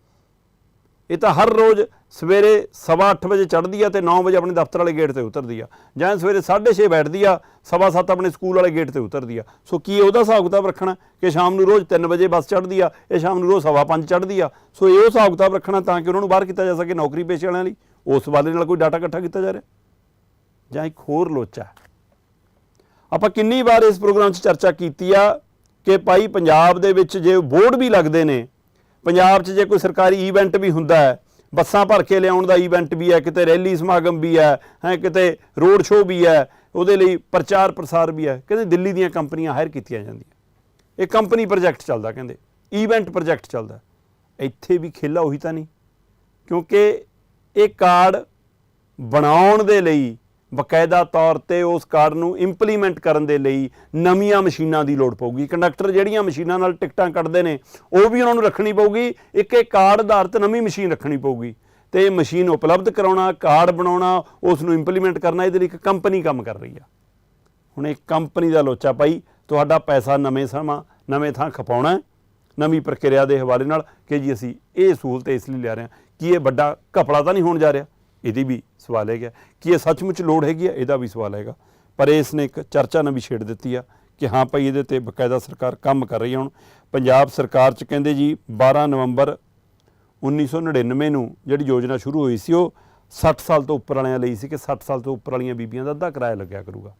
ਇਹ ਤਾਂ ਹਰ ਰੋਜ਼ ਸਵੇਰੇ 8:30 ਵਜੇ ਚੜ੍ਹਦੀ ਆ ਤੇ 9 ਵਜੇ ਆਪਣੇ ਦਫ਼ਤਰ ਵਾਲੇ ਗੇਟ ਤੇ ਉਤਰਦੀ ਆ। ਜਾਂ ਸਵੇਰੇ 6:30 ਬੈਠਦੀ ਆ 7:30 ਆਪਣੇ ਸਕੂਲ ਵਾਲੇ ਗੇਟ ਤੇ ਉਤਰਦੀ ਆ। ਸੋ ਕੀ ਉਹਦਾ ਹਿਸਾਬ ਕਿਤਾਬ ਰੱਖਣਾ? ਕਿ ਸ਼ਾਮ ਨੂੰ ਰੋਜ਼ 3 ਵਜੇ ਬੱਸ ਚੜ੍ਹਦੀ ਆ, ਇਹ ਸ਼ਾਮ ਨੂੰ ਰੋਜ਼ 5:30 ਚੜ੍ਹਦੀ ਆ। ਸੋ ਇਹ ਹਿਸਾਬ ਕਿਤਾਬ ਰੱਖਣਾ ਤਾਂ ਕਿ ਉਹਨਾਂ ਨੂੰ ਬਾਹਰ ਕੀਤਾ ਜਾ ਸਕੇ ਨੌਕਰੀ ਪੇਸ਼ੇ ਵਾਲਿਆਂ ਲਈ। ਉਸ ਵਾਲੇ ਨਾਲ ਕੋਈ ਡਾਟਾ ਇਕੱਠਾ ਕੀਤਾ ਜਾ ਰਿਹਾ? ਜਾਂ ਇੱਕ ਹੋਰ ਲੋਚਾ? ਆਪਾਂ ਕਿੰਨੀ ਵਾਰ ਇਸ ਪ੍ਰੋਗਰਾਮ 'ਚ ਚਰਚਾ ਕੀਤੀ ਆ ਕਿ ਭਾਈ ਪੰਜਾਬ ਦੇ ਵਿੱਚ ਜੇ ਬੋਰਡ ਵੀ ਲੱਗਦੇ ਨੇ ਪੰਜਾਬ 'ਚ ਜੇ ਕੋਈ ਸਰਕਾਰੀ ਇਵੈਂਟ ਵੀ ਹੁੰਦਾ ਹੈ, ਬੱਸਾਂ ਭਰ ਕੇ ਲਿਆਉਣ ਦਾ ਇਵੈਂਟ ਵੀ ਹੈ, ਕਿਤੇ ਰੈਲੀ ਸਮਾਗਮ ਵੀ ਹੈ ਹੈ, ਕਿਤੇ ਰੋਡ ਸ਼ੋਅ ਵੀ ਹੈ, ਉਹਦੇ ਲਈ ਪ੍ਰਚਾਰ ਪ੍ਰਸਾਰ ਵੀ ਹੈ, ਕਹਿੰਦੇ ਦਿੱਲੀ ਦੀਆਂ ਕੰਪਨੀਆਂ ਹਾਇਰ ਕੀਤੀਆਂ ਜਾਂਦੀਆਂ। ਇਹ ਕੰਪਨੀ ਪ੍ਰੋਜੈਕਟ ਚੱਲਦਾ, ਕਹਿੰਦੇ ਇਵੈਂਟ ਪ੍ਰੋਜੈਕਟ ਚੱਲਦਾ। ਇੱਥੇ ਵੀ ਖੇਲਾ ਉਹੀ ਤਾਂ ਨਹੀਂ, ਕਿਉਂਕਿ ਇਹ ਕਾਰਡ ਬਣਾਉਣ ਦੇ ਲਈ ਬਕਾਇਦਾ ਤੌਰ ਤੇ ਉਸ ਕਾਰਡ ਨੂੰ ਇੰਪਲੀਮੈਂਟ ਕਰਨ ਦੇ ਲਈ ਨਵੀਆਂ ਮਸ਼ੀਨਾਂ ਦੀ ਲੋੜ ਪਊਗੀ। ਕੰਡਕਟਰ ਜਿਹੜੀਆਂ ਮਸ਼ੀਨਾਂ ਨਾਲ ਟਿਕਟਾਂ ਕੱਢਦੇ ਨੇ, ਉਹ ਵੀ ਉਹਨਾਂ ਨੂੰ ਰੱਖਣੀ ਪਊਗੀ। ਇੱਕ ਇੱਕ ਕਾਰਡ ਆਧਾਰਿਤ ਨਵੀਂ ਮਸ਼ੀਨ ਰੱਖਣੀ ਪਊਗੀ। ਤੇ ਇਹ ਮਸ਼ੀਨ ਉਪਲਬਧ ਕਰਾਉਣਾ, ਕਾਰਡ ਬਣਾਉਣਾ, ਉਸ ਨੂੰ ਇੰਪਲੀਮੈਂਟ ਕਰਨਾ, ਇਹਦੇ ਲਈ ਇੱਕ ਕੰਪਨੀ ਕੰਮ ਕਰ ਰਹੀ ਆ। ਹੁਣ ਇਹ ਕੰਪਨੀ ਦਾ ਲੋਚਾ ਪਾਈ, ਤੁਹਾਡਾ ਪੈਸਾ ਨਵੇਂ ਸਮਾਂ, ਨਵੇਂ ਥਾਂ ਖਪਾਉਣਾ ਨਵੀਂ ਪ੍ਰਕਿਰਿਆ ਦੇ ਹਵਾਲੇ ਨਾਲ ਕਿ ਜੀ ਅਸੀਂ ਇਹ ਸਹੂਲਤ ਇਸ ਲਈ ਲਿਆ ਰਹੇ ਹਾਂ ਕੀ ਇਹ ਵੱਡਾ ਘਪਲਾ ਤਾਂ ਨਹੀਂ ਹੋਣ ਜਾ ਰਿਹਾ। ਇਹਦੀ ਵੀ ਸਵਾਲ ਹੈਗਾ। ਕੀ ਇਹ ਸੱਚਮੁੱਚ ਲੋੜ ਹੈਗੀ ਆ? ਇਹਦਾ ਵੀ ਸਵਾਲ ਹੈਗਾ। ਪਰ ਇਸ ਨੇ ਇੱਕ ਚਰਚਾ ਨਵੀਂ ਛੇੜ ਦਿੱਤੀ ਆ ਕਿ ਹਾਂ ਭਾਈ ਇਹਦੇ ਤੇ ਬਕਾਇਦਾ ਸਰਕਾਰ ਕੰਮ ਕਰ ਰਹੀ ਹੈ ਹੁਣ। ਪੰਜਾਬ ਸਰਕਾਰ ਚ ਕਹਿੰਦੇ ਜੀ 12 ਨਵੰਬਰ 1999 ਨੂੰ ਜਿਹੜੀ ਯੋਜਨਾ ਸ਼ੁਰੂ ਹੋਈ ਸੀ, ਉਹ 60 ਸਾਲ ਤੋਂ ਉੱਪਰ ਵਾਲਿਆਂ ਲਈ ਸੀ ਕਿ 60 ਸਾਲ ਤੋਂ ਉੱਪਰ ਵਾਲੀਆਂ ਬੀਬੀਆਂ ਦਾ ਅੱਧਾ ਕਿਰਾਇਆ ਲੱਗਿਆ ਕਰੂਗਾ।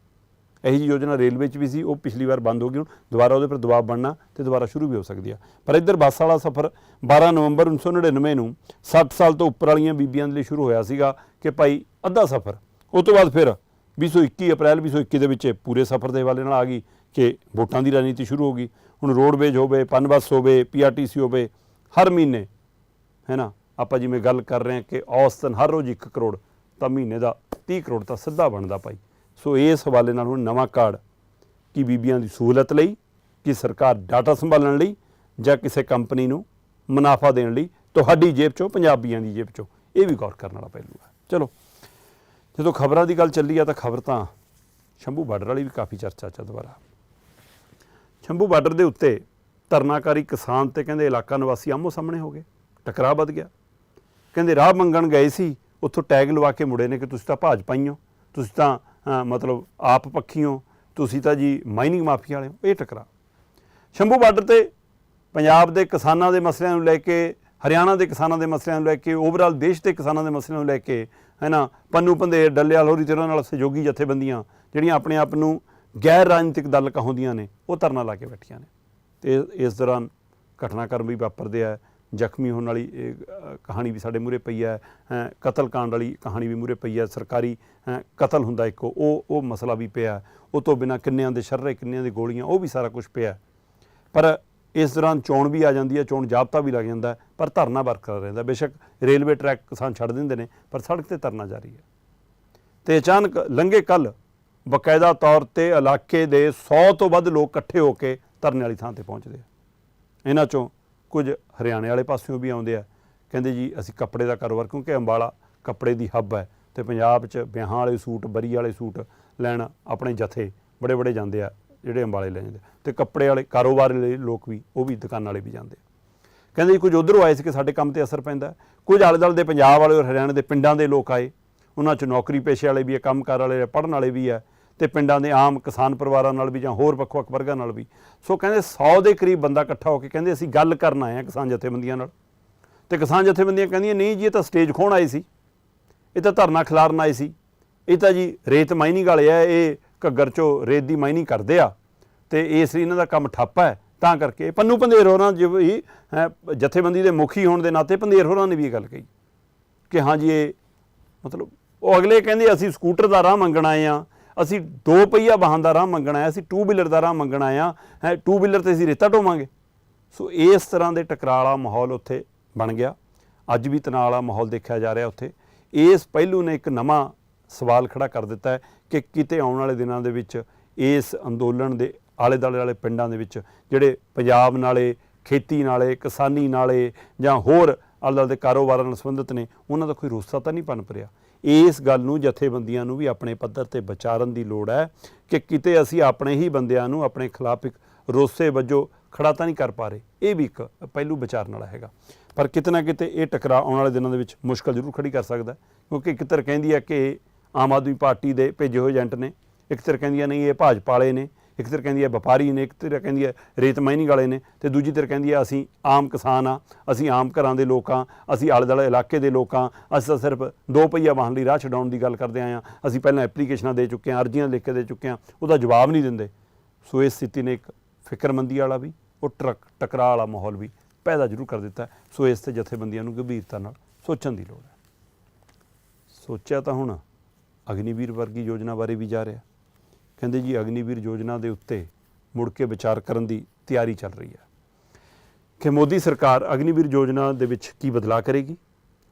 ਇਹੀ ਜਿਹੀ ਯੋਜਨਾ ਰੇਲਵੇ 'ਚ ਵੀ ਸੀ, ਉਹ ਪਿਛਲੀ ਵਾਰ ਬੰਦ ਹੋ ਗਈ, ਹੁਣ ਦੁਬਾਰਾ ਉਹਦੇ ਪਰ ਦਬਾਅ ਬਣਨਾ ਤੇ ਦੁਬਾਰਾ ਸ਼ੁਰੂ ਵੀ ਹੋ ਸਕਦੀ ਆ। ਪਰ ਇੱਧਰ ਬੱਸ ਵਾਲਾ ਸਫ਼ਰ 12 ਨਵੰਬਰ 1999 ਨੂੰ 60 ਸਾਲ ਤੋਂ ਉੱਪਰ ਵਾਲੀਆਂ ਬੀਬੀਆਂ ਦੇ ਲਈ ਸ਼ੁਰੂ ਹੋਇਆ ਸੀਗਾ ਕਿ ਭਾਈ ਅੱਧਾ ਸਫ਼ਰ। ਉਸ ਤੋਂ ਬਾਅਦ ਫਿਰ 2021 ਅਪ੍ਰੈਲ 2021 ਦੇ ਵਿੱਚ ਇਹ ਪੂਰੇ ਸਫ਼ਰ ਦੇ ਹਵਾਲੇ ਨਾਲ ਆ ਗਈ ਕਿ ਵੋਟਾਂ ਦੀ ਰਾਜਨੀਤੀ ਸ਼ੁਰੂ ਹੋ ਗਈ। ਹੁਣ ਰੋਡਵੇਜ ਹੋਵੇ, ਪਨ ਬੱਸ ਹੋਵੇ ਪੀਆਰਟੀਸੀ ਹੋਵੇ, ਹਰ ਮਹੀਨੇ, ਹੈ ਨਾ? ਆਪਾਂ ਜਿਵੇਂ ਗੱਲ ਕਰ ਰਹੇ ਹਾਂ ਕਿ ਔਸਤਨ ਹਰ ਰੋਜ਼ 1 ਕਰੋੜ, ਤਾਂ ਮਹੀਨੇ ਦਾ 30 ਕਰੋੜ ਤਾਂ ਸਿੱਧਾ ਬਣਦਾ ਭਾਈ। ਸੋ ਇਸ ਹਵਾਲੇ ਨਾਲ ਹੁਣ ਨਵਾਂ ਕਾਰਡ ਕਿ ਬੀਬੀਆਂ ਦੀ ਸਹੂਲਤ ਲਈ, ਕਿ ਸਰਕਾਰ ਡਾਟਾ ਸੰਭਾਲਣ ਲਈ ਜਾਂ ਕਿਸੇ ਕੰਪਨੀ ਨੂੰ ਮੁਨਾਫਾ ਦੇਣ ਲਈ, ਤੁਹਾਡੀ ਜੇਬ ਚੋਂ, ਪੰਜਾਬੀਆਂ ਦੀ ਜੇਬ ਚੋਂ, ਇਹ ਵੀ ਗੌਰ ਕਰਨ ਵਾਲਾ ਪਹਿਲੂ ਹੈ। ਚਲੋ, ਜਦੋਂ ਖਬਰਾਂ ਦੀ ਗੱਲ ਚੱਲੀ ਆ ਤਾਂ ਖਬਰ ਤਾਂ ਸ਼ੰਭੂ ਬਾਰਡਰ ਵਾਲੀ ਵੀ ਕਾਫੀ ਚਰਚਾ ਚ ਦੁਬਾਰਾ। ਸ਼ੰਭੂ ਬਾਰਡਰ ਦੇ ਉੱਤੇ ਧਰਨਾਕਾਰੀ ਕਿਸਾਨ ਤੇ ਕਹਿੰਦੇ ਇਲਾਕਾ ਨਿਵਾਸੀ ਆਮੋ ਸਾਹਮਣੇ ਹੋ ਗਏ, ਟਕਰਾਅ ਵੱਧ ਗਿਆ। ਕਹਿੰਦੇ ਰਾਹ ਮੰਗਣ ਗਏ ਸੀ, ਉੱਥੋਂ ਟੈਗ ਲਵਾ ਕੇ ਮੁੜੇ ਨੇ ਕਿ ਤੁਸੀਂ ਤਾਂ ਭਾਜ ਹੋ, ਤੁਸੀਂ ਤਾਂ ਮਤਲਬ ਆਪ ਪੱਖੀਓ ਤੁਸੀਂ ਤਾਂ ਜੀ ਮਾਈਨਿੰਗ ਮਾਫੀਆ ਵਾਲੇ ਹੋ, ਇਹ ਟਕਰਾ ਸ਼ੰਭੂ ਬਾਰਡਰ ਤੇ ਪੰਜਾਬ ਦੇ ਕਿਸਾਨਾਂ ਦੇ ਮਸਲਿਆਂ ਨੂੰ ਲੈ ਕੇ, ਹਰਿਆਣਾ ਦੇ ਕਿਸਾਨਾਂ ਦੇ ਮਸਲਿਆਂ ਨੂੰ ਲੈ ਕੇ ਓਵਰਆਲ ਦੇਸ਼ ਦੇ ਕਿਸਾਨਾਂ ਦੇ ਮਸਲਿਆਂ ਨੂੰ ਲੈ ਕੇ ਹੈ ਨਾ ਪੰਨੂ ਪੰਦੇ ਡੱਲੇਵਾਲ ਹੋਰੀ ਤੇ ਉਹਨਾਂ ਨਾਲ ਸਹਿਯੋਗੀ ਜਥੇਬੰਦੀਆਂ, ਜਿਹੜੀਆਂ ਆਪਣੇ ਆਪ ਨੂੰ ਗੈਰ ਰਾਜਨੀਤਿਕ ਦਲ ਕਹਾਉਂਦੀਆਂ ਨੇ, ਉਹ ਧਰਨਾ ਲਾ ਕੇ ਬੈਠੀਆਂ ਨੇ। ਤੇ ਇਸ ਦੌਰਾਨ ਘਟਨਾਕ੍ਰਮ ਵੀ ਵਾਪਰਦੇ ਆ ਜ਼ਖਮੀ ਹੋਣ ਵਾਲੀ ਕਹਾਣੀ ਵੀ ਸਾਡੇ ਮੂਹਰੇ ਪਈ ਹੈ ਅ, ਕਤਲकांड ਵਾਲੀ ਕਹਾਣੀ ਵੀ ਮੂਹਰੇ ਪਈ ਹੈ ਸਰਕਾਰੀ ਅ, ਕਤਲ ਹੁੰਦਾ ਇੱਕ ਉਹ ਉਹ ਮਸਲਾ ਵੀ ਪਿਆ। ਉਹ ਤੋਂ ਬਿਨਾ ਕਿੰਨਿਆਂ ਦੇ ਸ਼ਰਰੇ ਕਿੰਨਿਆਂ ਦੀ ਗੋਲੀਆਂ ਉਹ ਵੀ ਸਾਰਾ ਕੁਝ ਪਿਆ। ਪਰ ਇਸ ਦੌਰਾਨ ਚੋਣ ਵੀ ਆ ਜਾਂਦੀ ਹੈ ਚੋਣ ਜਾਬਤਾ ਵੀ ਲੱਗ ਜਾਂਦਾ ਪਰ ਧਰਨਾ ਬਰਕਰਾਰ ਰਹਿੰਦਾ ਬੇਸ਼ੱਕ ਰੇਲਵੇ ਟਰੈਕ ਕਿਸਾਨ ਛੱਡ ਦਿੰਦੇ ਨੇ ਪਰ ਸੜਕ ਤੇ ਧਰਨਾ ਜਾਰੀ ਹੈ। ਤੇ ਅਚਾਨਕ ਲੰਘੇ ਕੱਲ ਬਕਾਇਦਾ ਤੌਰ ਤੇ ਇਲਾਕੇ ਦੇ 100 ਤੋਂ ਵੱਧ ਲੋਕ ਇਕੱਠੇ ਹੋ ਕੇ ਧਰਨੇ ਵਾਲੀ ਥਾਂ ਤੇ ਪਹੁੰਚਦੇ ਆ। ਇਹਨਾਂ ਚੋਂ ਕੁਝ ਹਰਿਆਣੇ ਵਾਲੇ ਪਾਸਿਓਂ ਵੀ ਆਉਂਦੇ ਆ। ਕਹਿੰਦੇ ਜੀ, ਅਸੀਂ ਕੱਪੜੇ ਦਾ ਕਾਰੋਬਾਰ, ਕਿਉਂਕਿ ਅੰਬਾਲਾ ਕੱਪੜੇ ਦੀ ਹੱਬ ਹੈ ਤੇ ਪੰਜਾਬ 'ਚ ਵਿਆਹਾਂ ਵਾਲੇ ਸੂਟ, ਬਰੀ ਵਾਲੇ ਸੂਟ ਲੈਣ ਆਪਣੇ ਜਥੇ ਬੜੇ ਬੜੇ ਜਾਂਦੇ ਆ, ਜਿਹੜੇ ਅੰਬਾਲੇ ਲੈ ਜਾਂਦੇ ਤੇ ਕੱਪੜੇ ਵਾਲੇ, ਕਾਰੋਬਾਰ ਵਾਲੇ ਲੋਕ ਵੀ, ਉਹ ਵੀ ਦੁਕਾਨ ਵਾਲੇ ਵੀ ਜਾਂਦੇ ਕਹਿੰਦੇ ਜੀ, ਕੁਝ ਉਧਰੋਂ ਆਏ ਸੀ ਕਿ ਸਾਡੇ ਕੰਮ ਤੇ ਅਸਰ ਪੈਂਦਾ। ਕੁਝ ਆਲੇ ਦੁਆਲੇ ਦੇ ਪੰਜਾਬ ਵਾਲੇ ਔਰ ਹਰਿਆਣੇ ਦੇ ਪਿੰਡਾਂ ਦੇ ਲੋਕ ਆਏ। ਉਹਨਾਂ 'ਚ ਨੌਕਰੀ ਪੇਸ਼ੇ ਵਾਲੇ ਵੀ ਹੈ ਕੰਮਕਾਰ ਵਾਲੇ ਆ, ਪੜ੍ਹਨ ਵਾਲੇ ਵੀ ਹੈ ਤੇ ਪਿੰਡਾਂ ਦੇ ਆਮ ਕਿਸਾਨ ਪਰਿਵਾਰਾਂ ਨਾਲ ਵੀ ਜਾਂ ਹੋਰ ਵੱਖ-ਵੱਖ ਵਰਗਾਂ ਨਾਲ ਵੀ। ਸੋ ਕਹਿੰਦੇ 100 ਦੇ ਕਰੀਬ ਬੰਦਾ ਇਕੱਠਾ ਹੋ ਕੇ ਕਹਿੰਦੇ ਅਸੀਂ ਗੱਲ ਕਰਨ ਆਏ ਹਾਂ ਕਿਸਾਨ ਜਥੇਬੰਦੀਆਂ ਨਾਲ। ਤੇ ਕਿਸਾਨ ਜਥੇਬੰਦੀਆਂ ਕਹਿੰਦੀਆਂ, ਨਹੀਂ ਜੀ, ਇਹ ਤਾਂ ਸਟੇਜ ਖੋਣ ਆਏ ਸੀ। ਇਹ ਤਾਂ ਧਰਨਾ ਖਿਲਾਰਨ ਆਏ ਸੀ। ਇਹ ਤਾਂ ਜੀ ਰੇਤ ਮਾਈਨਿੰਗ ਵਾਲੇ ਆ, ਇਹ ਘੱਗਰ ਚੋਂ ਰੇਤ ਦੀ ਮਾਈਨਿੰਗ ਕਰਦੇ ਆ। ਤੇ ਇਸ ਲਈ ਇਹਨਾਂ ਦਾ ਕੰਮ ਠੱਪ ਹੈ। ਤਾਂ ਕਰਕੇ ਪੰਨੂ ਪੰਧੇਰ ਹੋਰਾਂ ਜੀ ਜਥੇਬੰਦੀ ਦੇ ਮੁਖੀ ਹੋਣ ਦੇ ਨਾਤੇ ਪੰਧੇਰ ਹੋਰਾਂ ਨੇ ਵੀ ਇਹ ਗੱਲ ਕਹੀ ਕਿ ਹਾਂ ਜੀ, ਇਹ ਮਤਲਬ ਉਹ ਅਗਲੇ ਕਹਿੰਦੇ, ਅਸੀਂ ਸਕੂਟਰ ਦਾ ਰਾਹ ਮੰਗਣ ਆਏ ਆ ਅਸੀਂ ਦੋ ਪਹੀਆ ਵਾਹਨ ਦਾ ਰਾਹ ਮੰਗਣਾ ਆਏ ਅਸੀਂ ਟੂ ਵੀਲਰ ਦਾ ਰਾਹ ਮੰਗਣਾ ਆਏ ਆ ਹੈ ਟੂ ਵੀਲਰ ਤੇ ਅਸੀਂ ਰੇਤਾ ਢੋਵਾਂਗੇ। ਸੋ ਇਸ ਤਰ੍ਹਾਂ ਦੇ ਟਕਰਾਲਾ ਮਾਹੌਲ ਉੱਥੇ ਬਣ ਗਿਆ। ਅੱਜ ਵੀ ਤਣਾਅ ਵਾਲਾ ਮਾਹੌਲ ਦੇਖਿਆ ਜਾ ਰਿਹਾ ਉੱਥੇ। ਇਸ ਪਹਿਲੂ ਨੇ ਇੱਕ ਨਵਾਂ ਸਵਾਲ ਖੜਾ ਕਰ ਦਿੱਤਾ ਹੈ ਕਿ ਕਿਤੇ ਆਉਣ ਵਾਲੇ ਦਿਨਾਂ ਦੇ ਵਿੱਚ ਇਸ ਅੰਦੋਲਨ ਦੇ ਆਲੇ ਦੁਆਲੇ ਵਾਲੇ ਪਿੰਡਾਂ ਦੇ ਵਿੱਚ ਜਿਹੜੇ ਪੰਜਾਬ ਨਾਲੇ, ਖੇਤੀ ਨਾਲੇ, ਕਿਸਾਨੀ ਨਾਲੇ ਜਾਂ ਹੋਰ ਆਲੇ ਦੁਆਲੇ ਦੇ ਕਾਰੋਬਾਰਾਂ ਨਾਲ ਸੰਬੰਧਿਤ ਨੇ, ਉਹਨਾਂ ਦਾ ਕੋਈ ਰੋਸਾ ਤਾਂ ਨਹੀਂ ਪਨਪ ਰਿਹਾ ਇਸ ਗੱਲ ਨੂੰ ਜਥੇਬੰਦੀਆਂ ਨੂੰ ਵੀ ਆਪਣੇ ਪੱਧਰ ਤੇ ਵਿਚਾਰਨ ਦੀ ਲੋੜ ਹੈ ਕਿ ਕਿਤੇ ਅਸੀਂ ਆਪਣੇ ਹੀ ਬੰਦਿਆਂ ਨੂੰ ਆਪਣੇ ਖਿਲਾਫ ਇੱਕ ਰੋਸੇ ਵਜੋਂ ਖੜਾ ਤਾਂ ਨਹੀਂ ਕਰ ਪਾ ਰਹੇ। ਇਹ ਵੀ ਇੱਕ ਪਹਿਲੂ ਵਿਚਾਰਨ ਵਾਲਾ ਹੈਗਾ। ਪਰ ਕਿਤੇ ਨਾ ਕਿਤੇ ਇਹ ਟਕਰਾਅ ਆਉਣ ਵਾਲੇ ਦਿਨਾਂ ਦੇ ਵਿੱਚ ਮੁਸ਼ਕਲ ਜ਼ਰੂਰ ਖੜੀ ਕਰ ਸਕਦਾ ਕਿਉਂਕਿ ਇੱਕ ਤਰ ਕਹਿੰਦੀ ਹੈ ਕਿ ਆਮ ਆਦਮੀ ਪਾਰਟੀ ਦੇ ਭੇਜੇ ਹੋਏ ਏਜੰਟ ਨੇ, ਇੱਕ ਤਰ ਕਹਿੰਦੀਆਂ ਹੈ, ਨਹੀਂ, ਇਹ ਭਾਜਪਾ ਵਾਲੇ ਨੇ ਇੱਕ ਧਿਰ ਕਹਿੰਦੀ ਹੈ ਵਪਾਰੀ ਨੇ, ਇੱਕ ਧਿਰ ਕਹਿੰਦੀ ਹੈ ਰੇਤ ਮਾਈਨਿੰਗ ਵਾਲੇ ਨੇ ਤੇ ਦੂਜੀ ਧਿਰ ਕਹਿੰਦੀ ਹੈ ਅਸੀਂ ਆਮ ਕਿਸਾਨ ਆ ਅਸੀਂ ਆਮ ਘਰਾਂ ਦੇ ਲੋਕਾਂ ਅਸੀਂ ਆਲੇ ਦੁਆਲੇ ਇਲਾਕੇ ਦੇ ਲੋਕਾਂ ਅਸੀਂ ਤਾਂ ਸਿਰਫ ਦੋ ਪਹੀਆ ਵਾਹਨ ਲਈ ਰਾਹ ਛਡਾਉਣ ਦੀ ਗੱਲ ਕਰਦੇ ਆਏ ਹਾਂ, ਅਸੀਂ ਪਹਿਲਾਂ ਐਪਲੀਕੇਸ਼ਨਾਂ ਦੇ ਚੁੱਕੇ ਹਾਂ, ਅਰਜ਼ੀਆਂ ਲਿਖ ਕੇ ਦੇ ਚੁੱਕੇ ਹਾਂ, ਉਹਦਾ ਜਵਾਬ ਨਹੀਂ ਦਿੰਦੇ। ਸੋ ਇਸ ਸਥਿਤੀ ਨੇ ਇੱਕ ਫਿਕਰਮੰਦੀ ਵਾਲਾ ਵੀ, ਉਹ ਟਰਕ ਟਕਰਾਅ ਵਾਲਾ ਮਾਹੌਲ ਵੀ ਪੈਦਾ ਜ਼ਰੂਰ ਕਰ ਦਿੱਤਾ। ਸੋ ਇਸ ਤੇ ਜਥੇਬੰਦੀਆਂ ਨੂੰ ਗੰਭੀਰਤਾ ਨਾਲ ਸੋਚਣ ਦੀ ਲੋੜ ਹੈ। ਸੋਚਿਆ ਤਾਂ ਹੁਣ ਅਗਨੀਵੀਰ ਵਰਗੀ ਯੋਜਨਾ ਬਾਰੇ ਵੀ ਜਾ ਰਿਹਾ। ਕਹਿੰਦੇ ਜੀ ਅਗਨੀਵੀਰ ਯੋਜਨਾ ਦੇ ਉੱਤੇ ਮੁੜ ਕੇ ਵਿਚਾਰ ਕਰਨ ਦੀ ਤਿਆਰੀ ਚੱਲ ਰਹੀ ਹੈ। ਕਿ ਮੋਦੀ ਸਰਕਾਰ ਅਗਨੀਵੀਰ ਯੋਜਨਾ ਦੇ ਵਿੱਚ ਕੀ ਬਦਲਾਅ ਕਰੇਗੀ?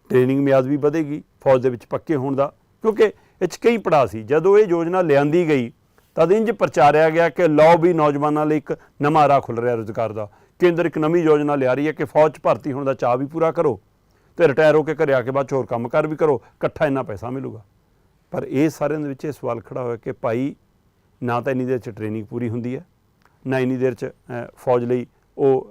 ਟ੍ਰੇਨਿੰਗ ਮਿਆਦ ਵੀ ਵਧੇਗੀ, ਫੌਜ ਦੇ ਵਿੱਚ ਪੱਕੇ ਹੋਣ ਦਾ। ਕਿਉਂਕਿ ਇਹ 'ਚ ਕਈ ਪੜਾਅ ਸੀ। ਜਦੋਂ ਇਹ ਯੋਜਨਾ ਲਿਆਂਦੀ ਗਈ, ਤਦ ਇੰਜ ਪ੍ਰਚਾਰਿਆ ਗਿਆ ਕਿ ਲਓ ਵੀ ਨੌਜਵਾਨਾਂ ਲਈ ਇੱਕ ਨਵਾਂ ਰਾਹ ਖੁੱਲ ਰਿਹਾ ਰੁਜ਼ਗਾਰ ਦਾ। ਕੇਂਦਰ ਇੱਕ ਨਵੀਂ ਯੋਜਨਾ ਲਿਆ ਰਹੀ ਹੈ ਕਿ ਫੌਜ 'ਚ ਭਰਤੀ ਹੋਣ ਦਾ ਚਾਅ ਵੀ ਪੂਰਾ ਕਰੋ ਤੇ ਰਿਟਾਇਰ ਹੋ ਕੇ ਘਰੇ ਆ ਕੇ ਬਾਅਦ 'ਚ ਹੋਰ ਕੰਮਕਾਰ ਵੀ ਕਰੋ। ਇਕੱਠਾ ਇੰਨਾ ਪੈਸਾ ਮਿਲੂਗਾ। ਪਰ ਇਹ ਸਾਰਿਆਂ ਦੇ ਵਿੱਚ ਇਹ ਸਵਾਲ ਖੜਾ ਹੋਇਆ ਕਿ ਭਾਈ ਨਾ ਤਾਂ ਇੰਨੀ ਦੇਰ 'ਚ ਟ੍ਰੇਨਿੰਗ ਪੂਰੀ ਹੁੰਦੀ ਹੈ, ਨਾ ਇੰਨੀ ਦੇਰ 'ਚ ਫੌਜ ਲਈ ਉਹ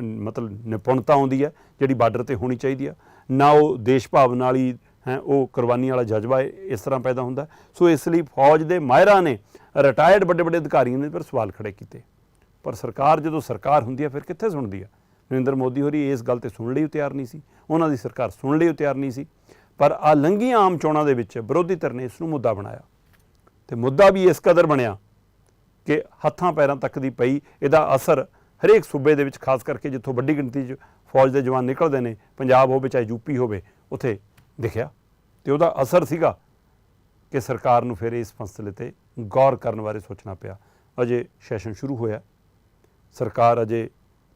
ਮਤਲਬ ਨਿਪੁੰਨਤਾ ਆਉਂਦੀ ਹੈ ਜਿਹੜੀ ਬਾਰਡਰ ਤੇ ਹੋਣੀ ਚਾਹੀਦੀ ਆ ਨਾ ਉਹ ਦੇਸ਼ ਭਾਵ ਨਾਲ ਹੀ, ਹੈ, ਉਹ ਕੁਰਬਾਨੀ ਵਾਲਾ ਜਜ਼ਬਾ ਇਸ ਤਰ੍ਹਾਂ ਪੈਦਾ ਹੁੰਦਾ ਸੋ ਇਸ ਲਈ ਫੌਜ ਦੇ ਮਾਹਿਰਾਂ ਨੇ ਰਿਟਾਇਰਡ ਵੱਡੇ ਵੱਡੇ ਅਧਿਕਾਰੀਆਂ ਨੇ ਪਰ ਸਵਾਲ ਖੜੇ ਕੀਤੇ। ਪਰ ਸਰਕਾਰ ਜਦੋਂ ਸਰਕਾਰ ਹੁੰਦੀ ਹੈ, ਫਿਰ ਕਿੱਥੇ ਸੁਣਦੀ ਆ ਨਰਿੰਦਰ ਮੋਦੀ ਹੋਰੀ ਇਸ ਗੱਲ ਤੇ ਸੁਣ ਲਈ ਤਿਆਰ ਨਹੀਂ ਸੀ। ਉਹਨਾਂ ਦੀ ਸਰਕਾਰ ਸੁਣ ਲਈ ਤਿਆਰ ਨਹੀਂ ਸੀ। ਪਰ ਆ ਲੰਘੀਆਂ ਆਮ ਚੋਣਾਂ ਦੇ ਵਿੱਚ ਵਿਰੋਧੀ ਧਿਰ ਨੇ ਇਸ ਨੂੰ ਮੁੱਦਾ ਬਣਾਇਆ। ਤੇ ਮੁੱਦਾ ਵੀ ਇਸ ਕਦਰ ਬਣਿਆ ਕਿ ਹੱਥਾਂ ਪੈਰਾਂ ਤੱਕ ਦੀ ਪਈ ਇਹਦਾ ਅਸਰ ਹਰੇਕ ਸੂਬੇ ਦੇ ਵਿੱਚ, ਖਾਸ ਕਰਕੇ ਜਿੱਥੋਂ ਵੱਡੀ ਗਿਣਤੀ 'ਚ ਫੌਜ ਦੇ ਜਵਾਨ ਨਿਕਲਦੇ ਨੇ, ਪੰਜਾਬ ਹੋਵੇ ਚਾਹੇ ਯੂਪੀ ਹੋਵੇ, ਉੱਥੇ ਦਿਖਿਆ। ਤੇ ਉਹਦਾ ਅਸਰ ਸੀਗਾ ਕਿ ਸਰਕਾਰ ਨੂੰ ਫਿਰ ਇਸ ਫੈਸਲੇ ਤੇ ਗੌਰ ਕਰਨ ਬਾਰੇ ਸੋਚਣਾ ਪਿਆ। ਅਜੇ ਸੈਸ਼ਨ ਸ਼ੁਰੂ ਹੋਇਆ। ਸਰਕਾਰ ਅਜੇ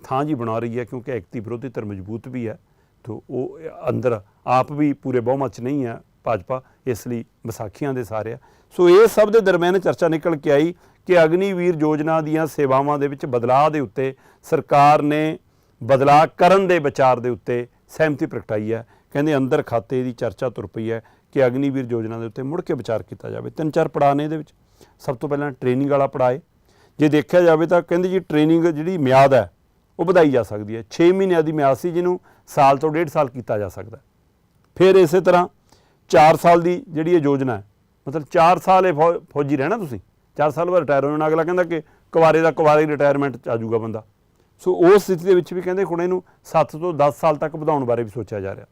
ਥਾਂ ਜੀ ਬਣਾ ਰਹੀ ਹੈ ਕਿਉਂਕਿ ਐਕਤੀ ਵਿਰੋਧੀ ਧਿਰ ਮਜ਼ਬੂਤ ਵੀ ਹੈ। ਤੋ ਉਹ ਅੰਦਰ ਆਪ ਵੀ ਪੂਰੇ ਬਹੁਮਤ 'ਚ ਨਹੀਂ ਹੈ। ਭਾਜਪਾ ਇਸ ਲਈ ਵਿਸਾਖੀਆਂ ਦੇ ਸਾਰੇ ਆ। ਸੋ ਇਹ ਸਭ ਦੇ ਦਰਮਿਆਨ ਚਰਚਾ ਨਿਕਲ ਕੇ ਆਈ ਕਿ ਅਗਨੀਵੀਰ ਯੋਜਨਾ ਦੀਆਂ ਸੇਵਾਵਾਂ ਦੇ ਵਿੱਚ ਬਦਲਾਅ ਦੇ ਉੱਤੇ ਸਰਕਾਰ ਨੇ ਬਦਲਾਅ ਕਰਨ ਦੇ ਵਿਚਾਰ ਦੇ ਉੱਤੇ ਸਹਿਮਤੀ ਪ੍ਰਗਟਾਈ ਹੈ। ਕਹਿੰਦੇ ਅੰਦਰ ਖਾਤੇ ਦੀ ਚਰਚਾ ਤੁਰ ਪਈ ਹੈ ਕਿ ਅਗਨੀਵੀਰ ਯੋਜਨਾ ਦੇ ਉੱਤੇ ਮੁੜ ਕੇ ਵਿਚਾਰ ਕੀਤਾ ਜਾਵੇ। ਤਿੰਨ ਚਾਰ ਪੜਾਅ ਨੇ ਇਹਦੇ ਵਿੱਚ। ਸਭ ਤੋਂ ਪਹਿਲਾਂ ਟ੍ਰੇਨਿੰਗ ਵਾਲਾ ਪੜਾਅ ਜੇ ਦੇਖਿਆ ਜਾਵੇ ਤਾਂ ਕਹਿੰਦੇ ਜੀ ਟ੍ਰੇਨਿੰਗ ਜਿਹੜੀ ਮਿਆਦ ਹੈ, ਉਹ ਵਧਾਈ ਜਾ ਸਕਦੀ ਹੈ। 6 ਮਹੀਨਿਆਂ ਦੀ ਮਿਆਦ ਸੀ ਜਿਹਨੂੰ ਸਾਲ ਤੋਂ ਡੇਢ ਸਾਲ ਕੀਤਾ ਜਾ ਸਕਦਾ ਫਿਰ ਇਸੇ ਤਰ੍ਹਾਂ 4 ਸਾਲ ਦੀ ਜਿਹੜੀ ਇਹ ਯੋਜਨਾ ਹੈ, ਮਤਲਬ 4 ਸਾਲ ਇਹ ਫੌ- ਫੌਜੀ ਰਹਿਣਾ ਤੁਸੀਂ। 4 ਸਾਲ ਬਾਅਦ ਰਿਟਾਇਰ ਹੋਣਾ ਅਗਲਾ ਕਹਿੰਦਾ ਕਿ ਕੁਵਾਰੇ ਦਾ ਕੁਵਾਰੇ ਰਿਟਾਇਰਮੈਂਟ ਚ ਆ ਜਾਊਗਾ ਬੰਦਾ। ਸੋ ਉਸ ਸਥਿਤੀ ਦੇ ਵਿੱਚ ਵੀ ਕਹਿੰਦੇ ਹੁਣ ਇਹਨੂੰ 7 ਤੋਂ 10 ਸਾਲ ਤੱਕ ਵਧਾਉਣ ਬਾਰੇ ਵੀ ਸੋਚਿਆ ਜਾ ਰਿਹਾ।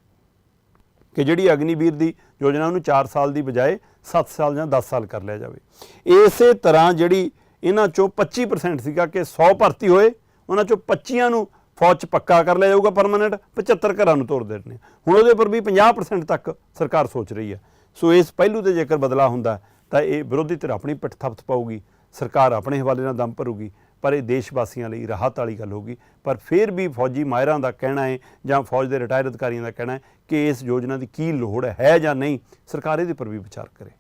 ਕਿ ਜਿਹੜੀ ਅਗਨੀਵੀਰ ਦੀ ਯੋਜਨਾ, ਉਹਨੂੰ 4 ਸਾਲ ਦੀ ਬਜਾਏ 7 ਸਾਲ ਜਾਂ 10 ਸਾਲ ਕਰ ਲਿਆ ਜਾਵੇ। ਇਸੇ ਤਰ੍ਹਾਂ ਜਿਹੜੀ ਇਹਨਾਂ ਚੋਂ 25% ਸੀਗਾ ਕਿ 100 ਭਰਤੀ ਹੋਏ, ਉਹਨਾਂ ਚੋਂ 25 ਨੂੰ ਫੌਜ ਚ ਪੱਕਾ ਕਰ ਲਿਆ ਜਾਊਗਾ ਪਰਮਾਨੈਂਟ 75 ਘਰਾਂ ਨੂੰ ਤੋਰ ਦੇਣੇ ਹੁਣ ਉਹਦੇ ਉੱਪਰ ਵੀ 50% ਤੱਕ ਸਰਕਾਰ ਸੋਚ ਰਹੀ ਹੈ। ਸੋ ਇਸ ਪਹਿਲੂ ਤੇ ਜੇਕਰ ਬਦਲਾਅ ਹੁੰਦਾ, ਤਾਂ ਇਹ ਵਿਰੋਧੀ ਧਿਰ ਆਪਣੀ ਪਿੱਠ ਥਪਥ ਪਾਊਗੀ, ਸਰਕਾਰ ਆਪਣੇ ਹਵਾਲੇ ਨਾਲ ਦਮ ਭਰੂਗੀ, ਪਰ ਇਹ ਦੇਸ਼ ਵਾਸੀਆਂ ਲਈ ਰਾਹਤ ਵਾਲੀ ਗੱਲ ਹੋਗੀ ਪਰ ਫਿਰ ਵੀ ਫੌਜੀ ਮਾਹਿਰਾਂ ਦਾ ਕਹਿਣਾ ਹੈ, ਜਾਂ ਫੌਜ ਦੇ ਰਿਟਾਇਰ ਅਧਿਕਾਰੀਆਂ ਦਾ ਕਹਿਣਾ ਹੈ ਕਿ ਇਸ ਯੋਜਨਾ ਦੀ ਕੀ ਲੋੜ ਹੈ ਜਾਂ ਨਹੀਂ, ਸਰਕਾਰ ਇਹਦੇ ਉੱਪਰ ਵੀ ਵਿਚਾਰ ਕਰੇ।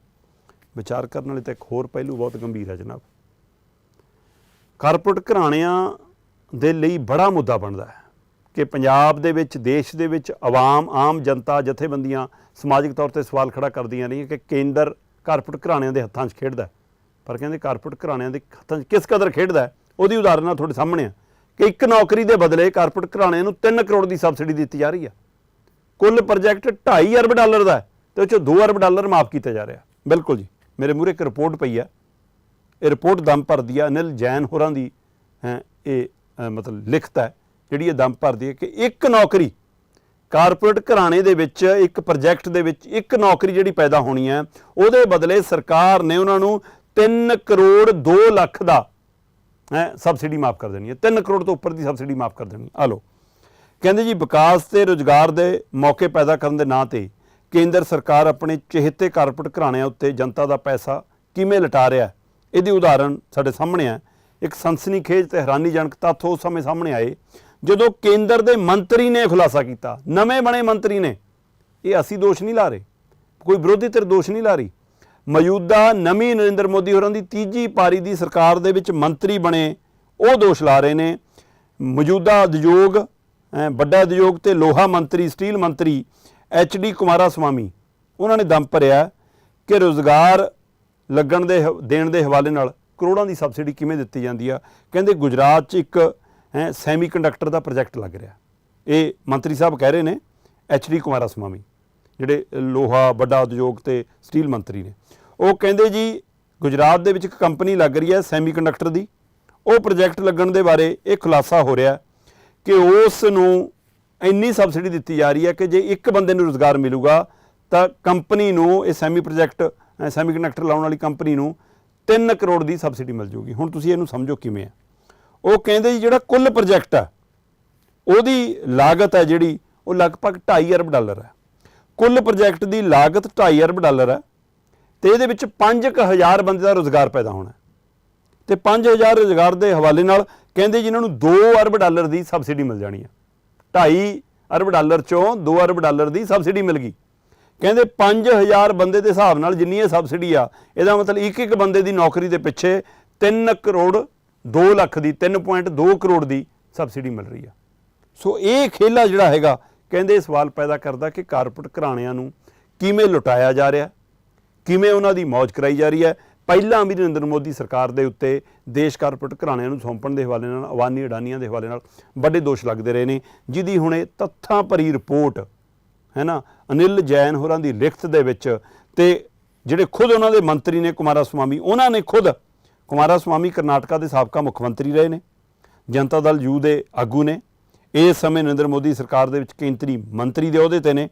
ਵਿਚਾਰ ਕਰਨ ਵਾਲੇ ਤਾਂ ਇੱਕ ਹੋਰ ਪਹਿਲੂ ਬਹੁਤ ਗੰਭੀਰ ਹੈ ਜਨਾਬ। ਕਾਰਪੋਰੇਟ ਘਰਾਣਿਆਂ ਦੇ ਲਈ ਬੜਾ ਮੁੱਦਾ ਬਣਦਾ ਹੈ ਕਿ ਪੰਜਾਬ ਦੇ ਵਿੱਚ, ਦੇਸ਼ ਦੇ ਵਿੱਚ ਆਵਾਮ, ਆਮ ਜਨਤਾ ਜਥੇਬੰਦੀਆਂ ਸਮਾਜਿਕ ਤੌਰ ਤੇ ਸਵਾਲ ਖੜਾ ਕਰਦੀਆਂ ਰਹੀਆਂ ਕਿ ਕੇਂਦਰ ਕਾਰਪੋਰੇਟ ਘਰਾਣਿਆਂ ਦੇ ਹੱਥਾਂ 'ਚ ਖੇਡਦਾ ਪਰ ਕਹਿੰਦੇ ਕਾਰਪੋਰੇਟ ਘਰਾਣਿਆਂ ਦੇ ਹੱਥਾਂ 'ਚ ਕਿਸ ਕਦਰ ਖੇਡਦਾ ਉਹਦੀ ਉਦਾਹਰਨਾਂ ਤੁਹਾਡੇ ਸਾਹਮਣੇ ਆ। ਕਿ ਇੱਕ ਨੌਕਰੀ ਦੇ ਬਦਲੇ ਕਾਰਪੋਰੇਟ ਘਰਾਣਿਆਂ ਨੂੰ 3 ਕਰੋੜ ਦੀ ਸਬਸਿਡੀ ਦਿੱਤੀ ਜਾ ਰਹੀ ਆ ਕੁੱਲ ਪ੍ਰੋਜੈਕਟ 2.5 ਅਰਬ ਡਾਲਰ ਦਾ ਹੈ ਤੇ ਉਹ 'ਚੋਂ 2 ਅਰਬ ਡਾਲਰ ਮਾਫ ਕੀਤਾ ਜਾ ਰਿਹਾ। ਬਿਲਕੁਲ ਜੀ। ਮੇਰੇ ਮੂਹਰੇ ਇੱਕ ਰਿਪੋਰਟ ਪਈ ਆ ਇਹ ਰਿਪੋਰਟ ਦਮ ਭਰਦੀ ਆ ਅਨਿਲ ਜੈਨ ਹੋਰਾਂ ਦੀ, ਹੈ, ਇਹ ਮਤਲਬ ਲਿਖਤ ਹੈ, ਜਿਹੜੀ ਇਹ ਦਮ ਭਰਦੀ ਹੈ ਕਿ ਇੱਕ ਨੌਕਰੀ, ਕਾਰਪੋਰੇਟ ਘਰਾਣੇ ਦੇ ਵਿੱਚ, ਇੱਕ ਪ੍ਰੋਜੈਕਟ ਦੇ ਵਿੱਚ ਇੱਕ ਨੌਕਰੀ ਜਿਹੜੀ ਪੈਦਾ ਹੋਣੀ ਹੈ, ਉਹਦੇ ਬਦਲੇ ਸਰਕਾਰ ਨੇ ਉਹਨਾਂ ਨੂੰ 3 ਕਰੋੜ 2 ਲੱਖ ਦਾ, ਹੈ, ਸਬਸਿਡੀ ਮਾਫ ਕਰ ਦੇਣੀ ਹੈ 3 ਕਰੋੜ ਤੋਂ ਉੱਪਰ ਦੀ ਸਬਸਿਡੀ ਮਾਫ ਕਰ ਦੇਣੀ ਆ ਲਓ, ਕਹਿੰਦੇ ਜੀ ਵਿਕਾਸ ਤੇ ਰੋਜ਼ਗਾਰ ਦੇ ਮੌਕੇ ਪੈਦਾ ਕਰਨ ਦੇ ਨਾਂ ਤੇ ਕੇਂਦਰ ਸਰਕਾਰ ਆਪਣੇ ਚਹੇਤੇ ਕਾਰਪੋਰੇਟ ਘਰਾਣਿਆਂ ਉੱਤੇ ਜਨਤਾ ਦਾ ਪੈਸਾ ਕਿਵੇਂ ਲਟਾ ਰਿਹਾ ਇਹਦੀ ਉਦਾਹਰਣ ਸਾਡੇ ਸਾਹਮਣੇ ਹੈ। ਇੱਕ ਸਨਸਨੀਖੇਜ ਤੇ ਹੈਰਾਨੀਜਨਕ ਤੱਥ ਉਸ ਸਮੇਂ ਸਾਹਮਣੇ ਆਏ, ਜਦੋਂ ਕੇਂਦਰ ਦੇ ਮੰਤਰੀ ਨੇ ਖੁਲਾਸਾ ਕੀਤਾ। ਨਵੇਂ ਬਣੇ ਮੰਤਰੀ ਨੇ। ਇਹ ਅਸੀਂ ਦੋਸ਼ ਨਹੀਂ ਲਾ ਰਹੇ। ਕੋਈ ਵਿਰੋਧੀ ਧਿਰ ਦੋਸ਼ ਨਹੀਂ ਲਾ ਰਹੀ। ਮੌਜੂਦਾ ਨਵੀਂ ਨਰਿੰਦਰ ਮੋਦੀ ਹੋਰਾਂ ਦੀ ਤੀਜੀ ਪਾਰੀ ਦੀ ਸਰਕਾਰ ਦੇ ਵਿੱਚ ਮੰਤਰੀ ਬਣੇ, ਉਹ ਦੋਸ਼ ਲਾ ਰਹੇ ਨੇ। ਮੌਜੂਦਾ ਉਦਯੋਗ ਵੱਡਾ ਉਦਯੋਗ ਤੇ ਲੋਹਾ ਮੰਤਰੀ, ਸਟੀਲ ਮੰਤਰੀ ਐਚ ਡੀ ਕੁਮਾਰਾ ਸੁਆਮੀ ਉਹਨਾਂ ਨੇ ਦਮ ਭਰਿਆ ਕਿ ਰੋਜ਼ਗਾਰ ਲੱਗਣ ਦੇ ਦੇਣ ਦੇ ਹਵਾਲੇ ਨਾਲ ਕਰੋੜਾਂ ਦੀ ਸਬਸਿਡੀ ਕਿਵੇਂ ਦਿੱਤੀ ਜਾਂਦੀ ਆ? ਕਹਿੰਦੇ ਗੁਜਰਾਤ 'ਚ ਇੱਕ, ਹੈ ਸੈਮੀ ਕੰਡਕਟਰ ਦਾ ਪ੍ਰੋਜੈਕਟ ਲੱਗ ਰਿਹਾ। ਇਹ ਮੰਤਰੀ ਸਾਹਿਬ ਕਹਿ ਰਹੇ ਨੇ, ਐਚ ਡੀ ਕੁਮਾਰਾ ਸੁਆਮੀ ਜਿਹੜੇ ਲੋਹਾ ਵੱਡਾ ਉਦਯੋਗ ਤੇ ਸਟੀਲ ਮੰਤਰੀ ਨੇ। ਉਹ ਕਹਿੰਦੇ ਜੀ, ਗੁਜਰਾਤ ਦੇ ਵਿੱਚ ਇੱਕ ਕੰਪਨੀ ਲੱਗ ਰਹੀ ਹੈ ਸੈਮੀਕੰਡਕਟਰ ਦੀ। ਉਹ ਪ੍ਰੋਜੈਕਟ ਲੱਗਣ ਦੇ ਬਾਰੇ ਇਹ ਖੁਲਾਸਾ ਹੋ ਰਿਹਾ ਕਿ ਉਸ ਨੂੰ ਇੰਨੀ ਸਬਸਿਡੀ ਦਿੱਤੀ ਜਾ ਰਹੀ ਹੈ ਕਿ ਜੇ ਇੱਕ ਬੰਦੇ ਨੂੰ ਰੋਜ਼ਗਾਰ ਮਿਲੂਗਾ, ਤਾਂ ਕੰਪਨੀ ਨੂੰ ਇਹ ਸੈਮੀ ਪ੍ਰੋਜੈਕਟ ਸੈਮੀਕੰਡਕਟਰ ਲਾਉਣ ਵਾਲੀ ਕੰਪਨੀ ਨੂੰ 3 ਕਰੋੜ ਦੀ ਸਬਸਿਡੀ ਮਿਲ ਜੂਗੀ। ਹੁਣ ਤੁਸੀਂ ਇਹਨੂੰ ਸਮਝੋ ਕਿਵੇਂ ਆ। ਉਹ ਕਹਿੰਦੇ ਜੀ ਜਿਹੜਾ ਕੁੱਲ ਪ੍ਰੋਜੈਕਟ ਹੈ ਉਹਦੀ ਲਾਗਤ ਹੈ ਜਿਹੜੀ, ਉਹ ਲਗਭਗ 2.5 ਅਰਬ ਡਾਲਰ ਹੈ ਕੁੱਲ ਪ੍ਰੋਜੈਕਟ ਦੀ ਲਾਗਤ 2.5 ਅਰਬ ਡਾਲਰ ਹੈ ਤੇ ਇਹਦੇ ਵਿੱਚ 5000 ਬੰਦੇ ਦਾ ਰੋਜ਼ਗਾਰ ਪੈਦਾ ਹੋਣਾ। ਹੈ। ਤੇ 5000 ਰੋਜ਼ਗਾਰ ਦੇ ਹਵਾਲੇ ਨਾਲ ਕਹਿੰਦੇ ਜਿਨ੍ਹਾਂ ਨੂੰ 2 ਅਰਬ ਡਾਲਰ ਦੀ ਸਬਸਿਡੀ ਮਿਲ ਜਾਣੀ ਹੈ 2.5 ਅਰਬ ਡਾਲਰ ਚੋਂ 2 ਅਰਬ ਡਾਲਰ ਦੀ ਸਬਸਿਡੀ ਮਿਲ ਗਈ। ਕਹਿੰਦੇ 5000 ਬੰਦੇ ਦੇ ਹਿਸਾਬ ਨਾਲ ਜਿੰਨੀ ਇਹ ਸਬਸਿਡੀ ਆ, ਇਹਦਾ ਮਤਲਬ ਇੱਕ ਇੱਕ ਬੰਦੇ ਦੀ ਨੌਕਰੀ ਦੇ ਪਿੱਛੇ 3 ਕਰੋੜ 2 ਲੱਖ ਦੀ 3.2 ਕਰੋੜ ਦੀ ਸਬਸਿਡੀ ਮਿਲ ਰਹੀ ਆ। ਸੋ ਇਹ ਖੇਲਾ ਜਿਹੜਾ ਹੈਗਾ, ਕਹਿੰਦੇ ਸਵਾਲ ਪੈਦਾ ਕਰਦਾ ਕਿ ਕਾਰਪੋਰੇਟ ਘਰਾਣਿਆਂ ਨੂੰ ਕਿਵੇਂ ਲੁਟਾਇਆ ਜਾ ਰਿਹਾ, ਕਿਵੇਂ ਉਹਨਾਂ ਦੀ ਮੌਜ ਕਰਾਈ ਜਾ ਰਹੀ ਹੈ। ਪਹਿਲਾਂ ਵੀ ਨਰਿੰਦਰ ਮੋਦੀ ਸਰਕਾਰ ਦੇ ਉੱਤੇ ਦੇਸ਼ ਕਾਰਪੋਰੇਟ ਘਰਾਣਿਆਂ ਨੂੰ ਸੌਂਪਣ ਦੇ ਹਵਾਲੇ ਨਾਲ ਅਵਾਨੀ ਅਡਾਨੀਆਂ ਦੇ ਹਵਾਲੇ ਨਾਲ ਵੱਡੇ ਦੋਸ਼ ਲੱਗਦੇ ਰਹੇ ਨੇ, ਜਿਹਦੀ ਹੁਣੇ ਤੱਥਾਂ ਭਰੀ ਰਿਪੋਰਟ ਹੈ ਨਾ ਅਨਿਲ ਜੈਨ ਹੋਰਾਂ ਦੀ ਲਿਖਤ ਦੇ ਵਿੱਚ ਤੇ ਜਿਹੜੇ ਖੁਦ ਉਹਨਾਂ ਦੇ ਮੰਤਰੀ ਨੇ ਕੁਮਾਰਾ ਸੁਆਮੀ ਉਹਨਾਂ ਨੇ ਖੁਦ ਕੁਮਾਰਾ ਸੁਆਮੀ ਕਰਨਾਟਕਾ ਦੇ ਸਾਬਕਾ ਮੁੱਖ ਮੰਤਰੀ ਰਹੇ ਨੇ। ਜਨਤਾ ਦਲ ਯੂ ਦੇ ਆਗੂ ਨੇ। ਇਸ ਸਮੇਂ ਨਰਿੰਦਰ ਮੋਦੀ ਸਰਕਾਰ ਦੇ ਵਿੱਚ ਕੇਂਦਰੀ ਮੰਤਰੀ ਦੇ ਅਹੁਦੇ ਤੇ ਨੇ,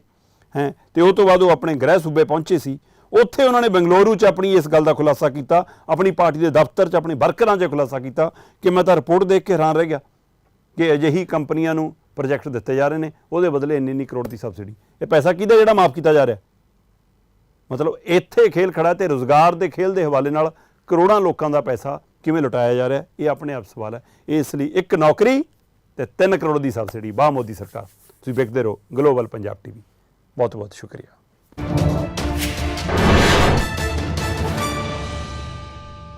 ਹੈ। ਤੇ ਉਹ ਤੋਂ ਬਾਅਦ ਉਹ ਆਪਣੇ ਗ੍ਰਹਿ ਸੂਬੇ ਪਹੁੰਚੇ ਸੀ। ਉੱਥੇ ਉਹਨਾਂ ਨੇ ਬੰਗਲੌਰੂ 'ਚ ਆਪਣੀ ਇਸ ਗੱਲ ਦਾ ਖੁਲਾਸਾ ਕੀਤਾ, ਆਪਣੀ ਪਾਰਟੀ ਦੇ ਦਫ਼ਤਰ 'ਚ, ਆਪਣੇ ਵਰਕਰਾਂ 'ਚ ਖੁਲਾਸਾ ਕੀਤਾ ਕਿ ਮੈਂ ਤਾਂ ਰਿਪੋਰਟ ਦੇਖ ਕੇ ਹੈਰਾਨ ਰਹਿ ਗਿਆ ਕਿ ਅਜਿਹੀ ਕੰਪਨੀਆਂ ਨੂੰ ਪ੍ਰੋਜੈਕਟ ਦਿੱਤੇ ਜਾ ਰਹੇ ਨੇ, ਉਹਦੇ ਬਦਲੇ ਇੰਨੀ ਇੰਨੀ ਕਰੋੜ ਦੀ ਸਬਸਿਡੀ। ਇਹ ਪੈਸਾ ਕਿਹਦਾ ਜਿਹੜਾ ਮਾਫ ਕੀਤਾ ਜਾ ਰਿਹਾ? ਮਤਲਬ ਇੱਥੇ ਖੇਲ ਖੜਾ ਤੇ ਰੋਜ਼ਗਾਰ ਦੇ ਖੇਲ ਦੇ ਹਵਾਲੇ ਨਾਲ ਕਰੋੜਾਂ ਲੋਕਾਂ ਦਾ ਪੈਸਾ ਕਿਵੇਂ ਲੁਟਾਇਆ ਜਾ ਰਿਹਾ? ਇਹ ਆਪਣੇ ਆਪ ਸਵਾਲ ਹੈ। ਇਸ ਲਈ ਇੱਕ ਨੌਕਰੀ ਤੇ 3 ਕਰੋੜ ਦੀ ਸਬਸਿਡੀ, ਬਾਹ ਮੋਦੀ ਸਰਕਾਰ। ਤੁਸੀਂ ਵੇਖਦੇ ਰਹੋ ਗਲੋਬਲ ਪੰਜਾਬ ਟੀਵੀ ਬਹੁਤ ਬਹੁਤ ਸ਼ੁਕਰੀਆ।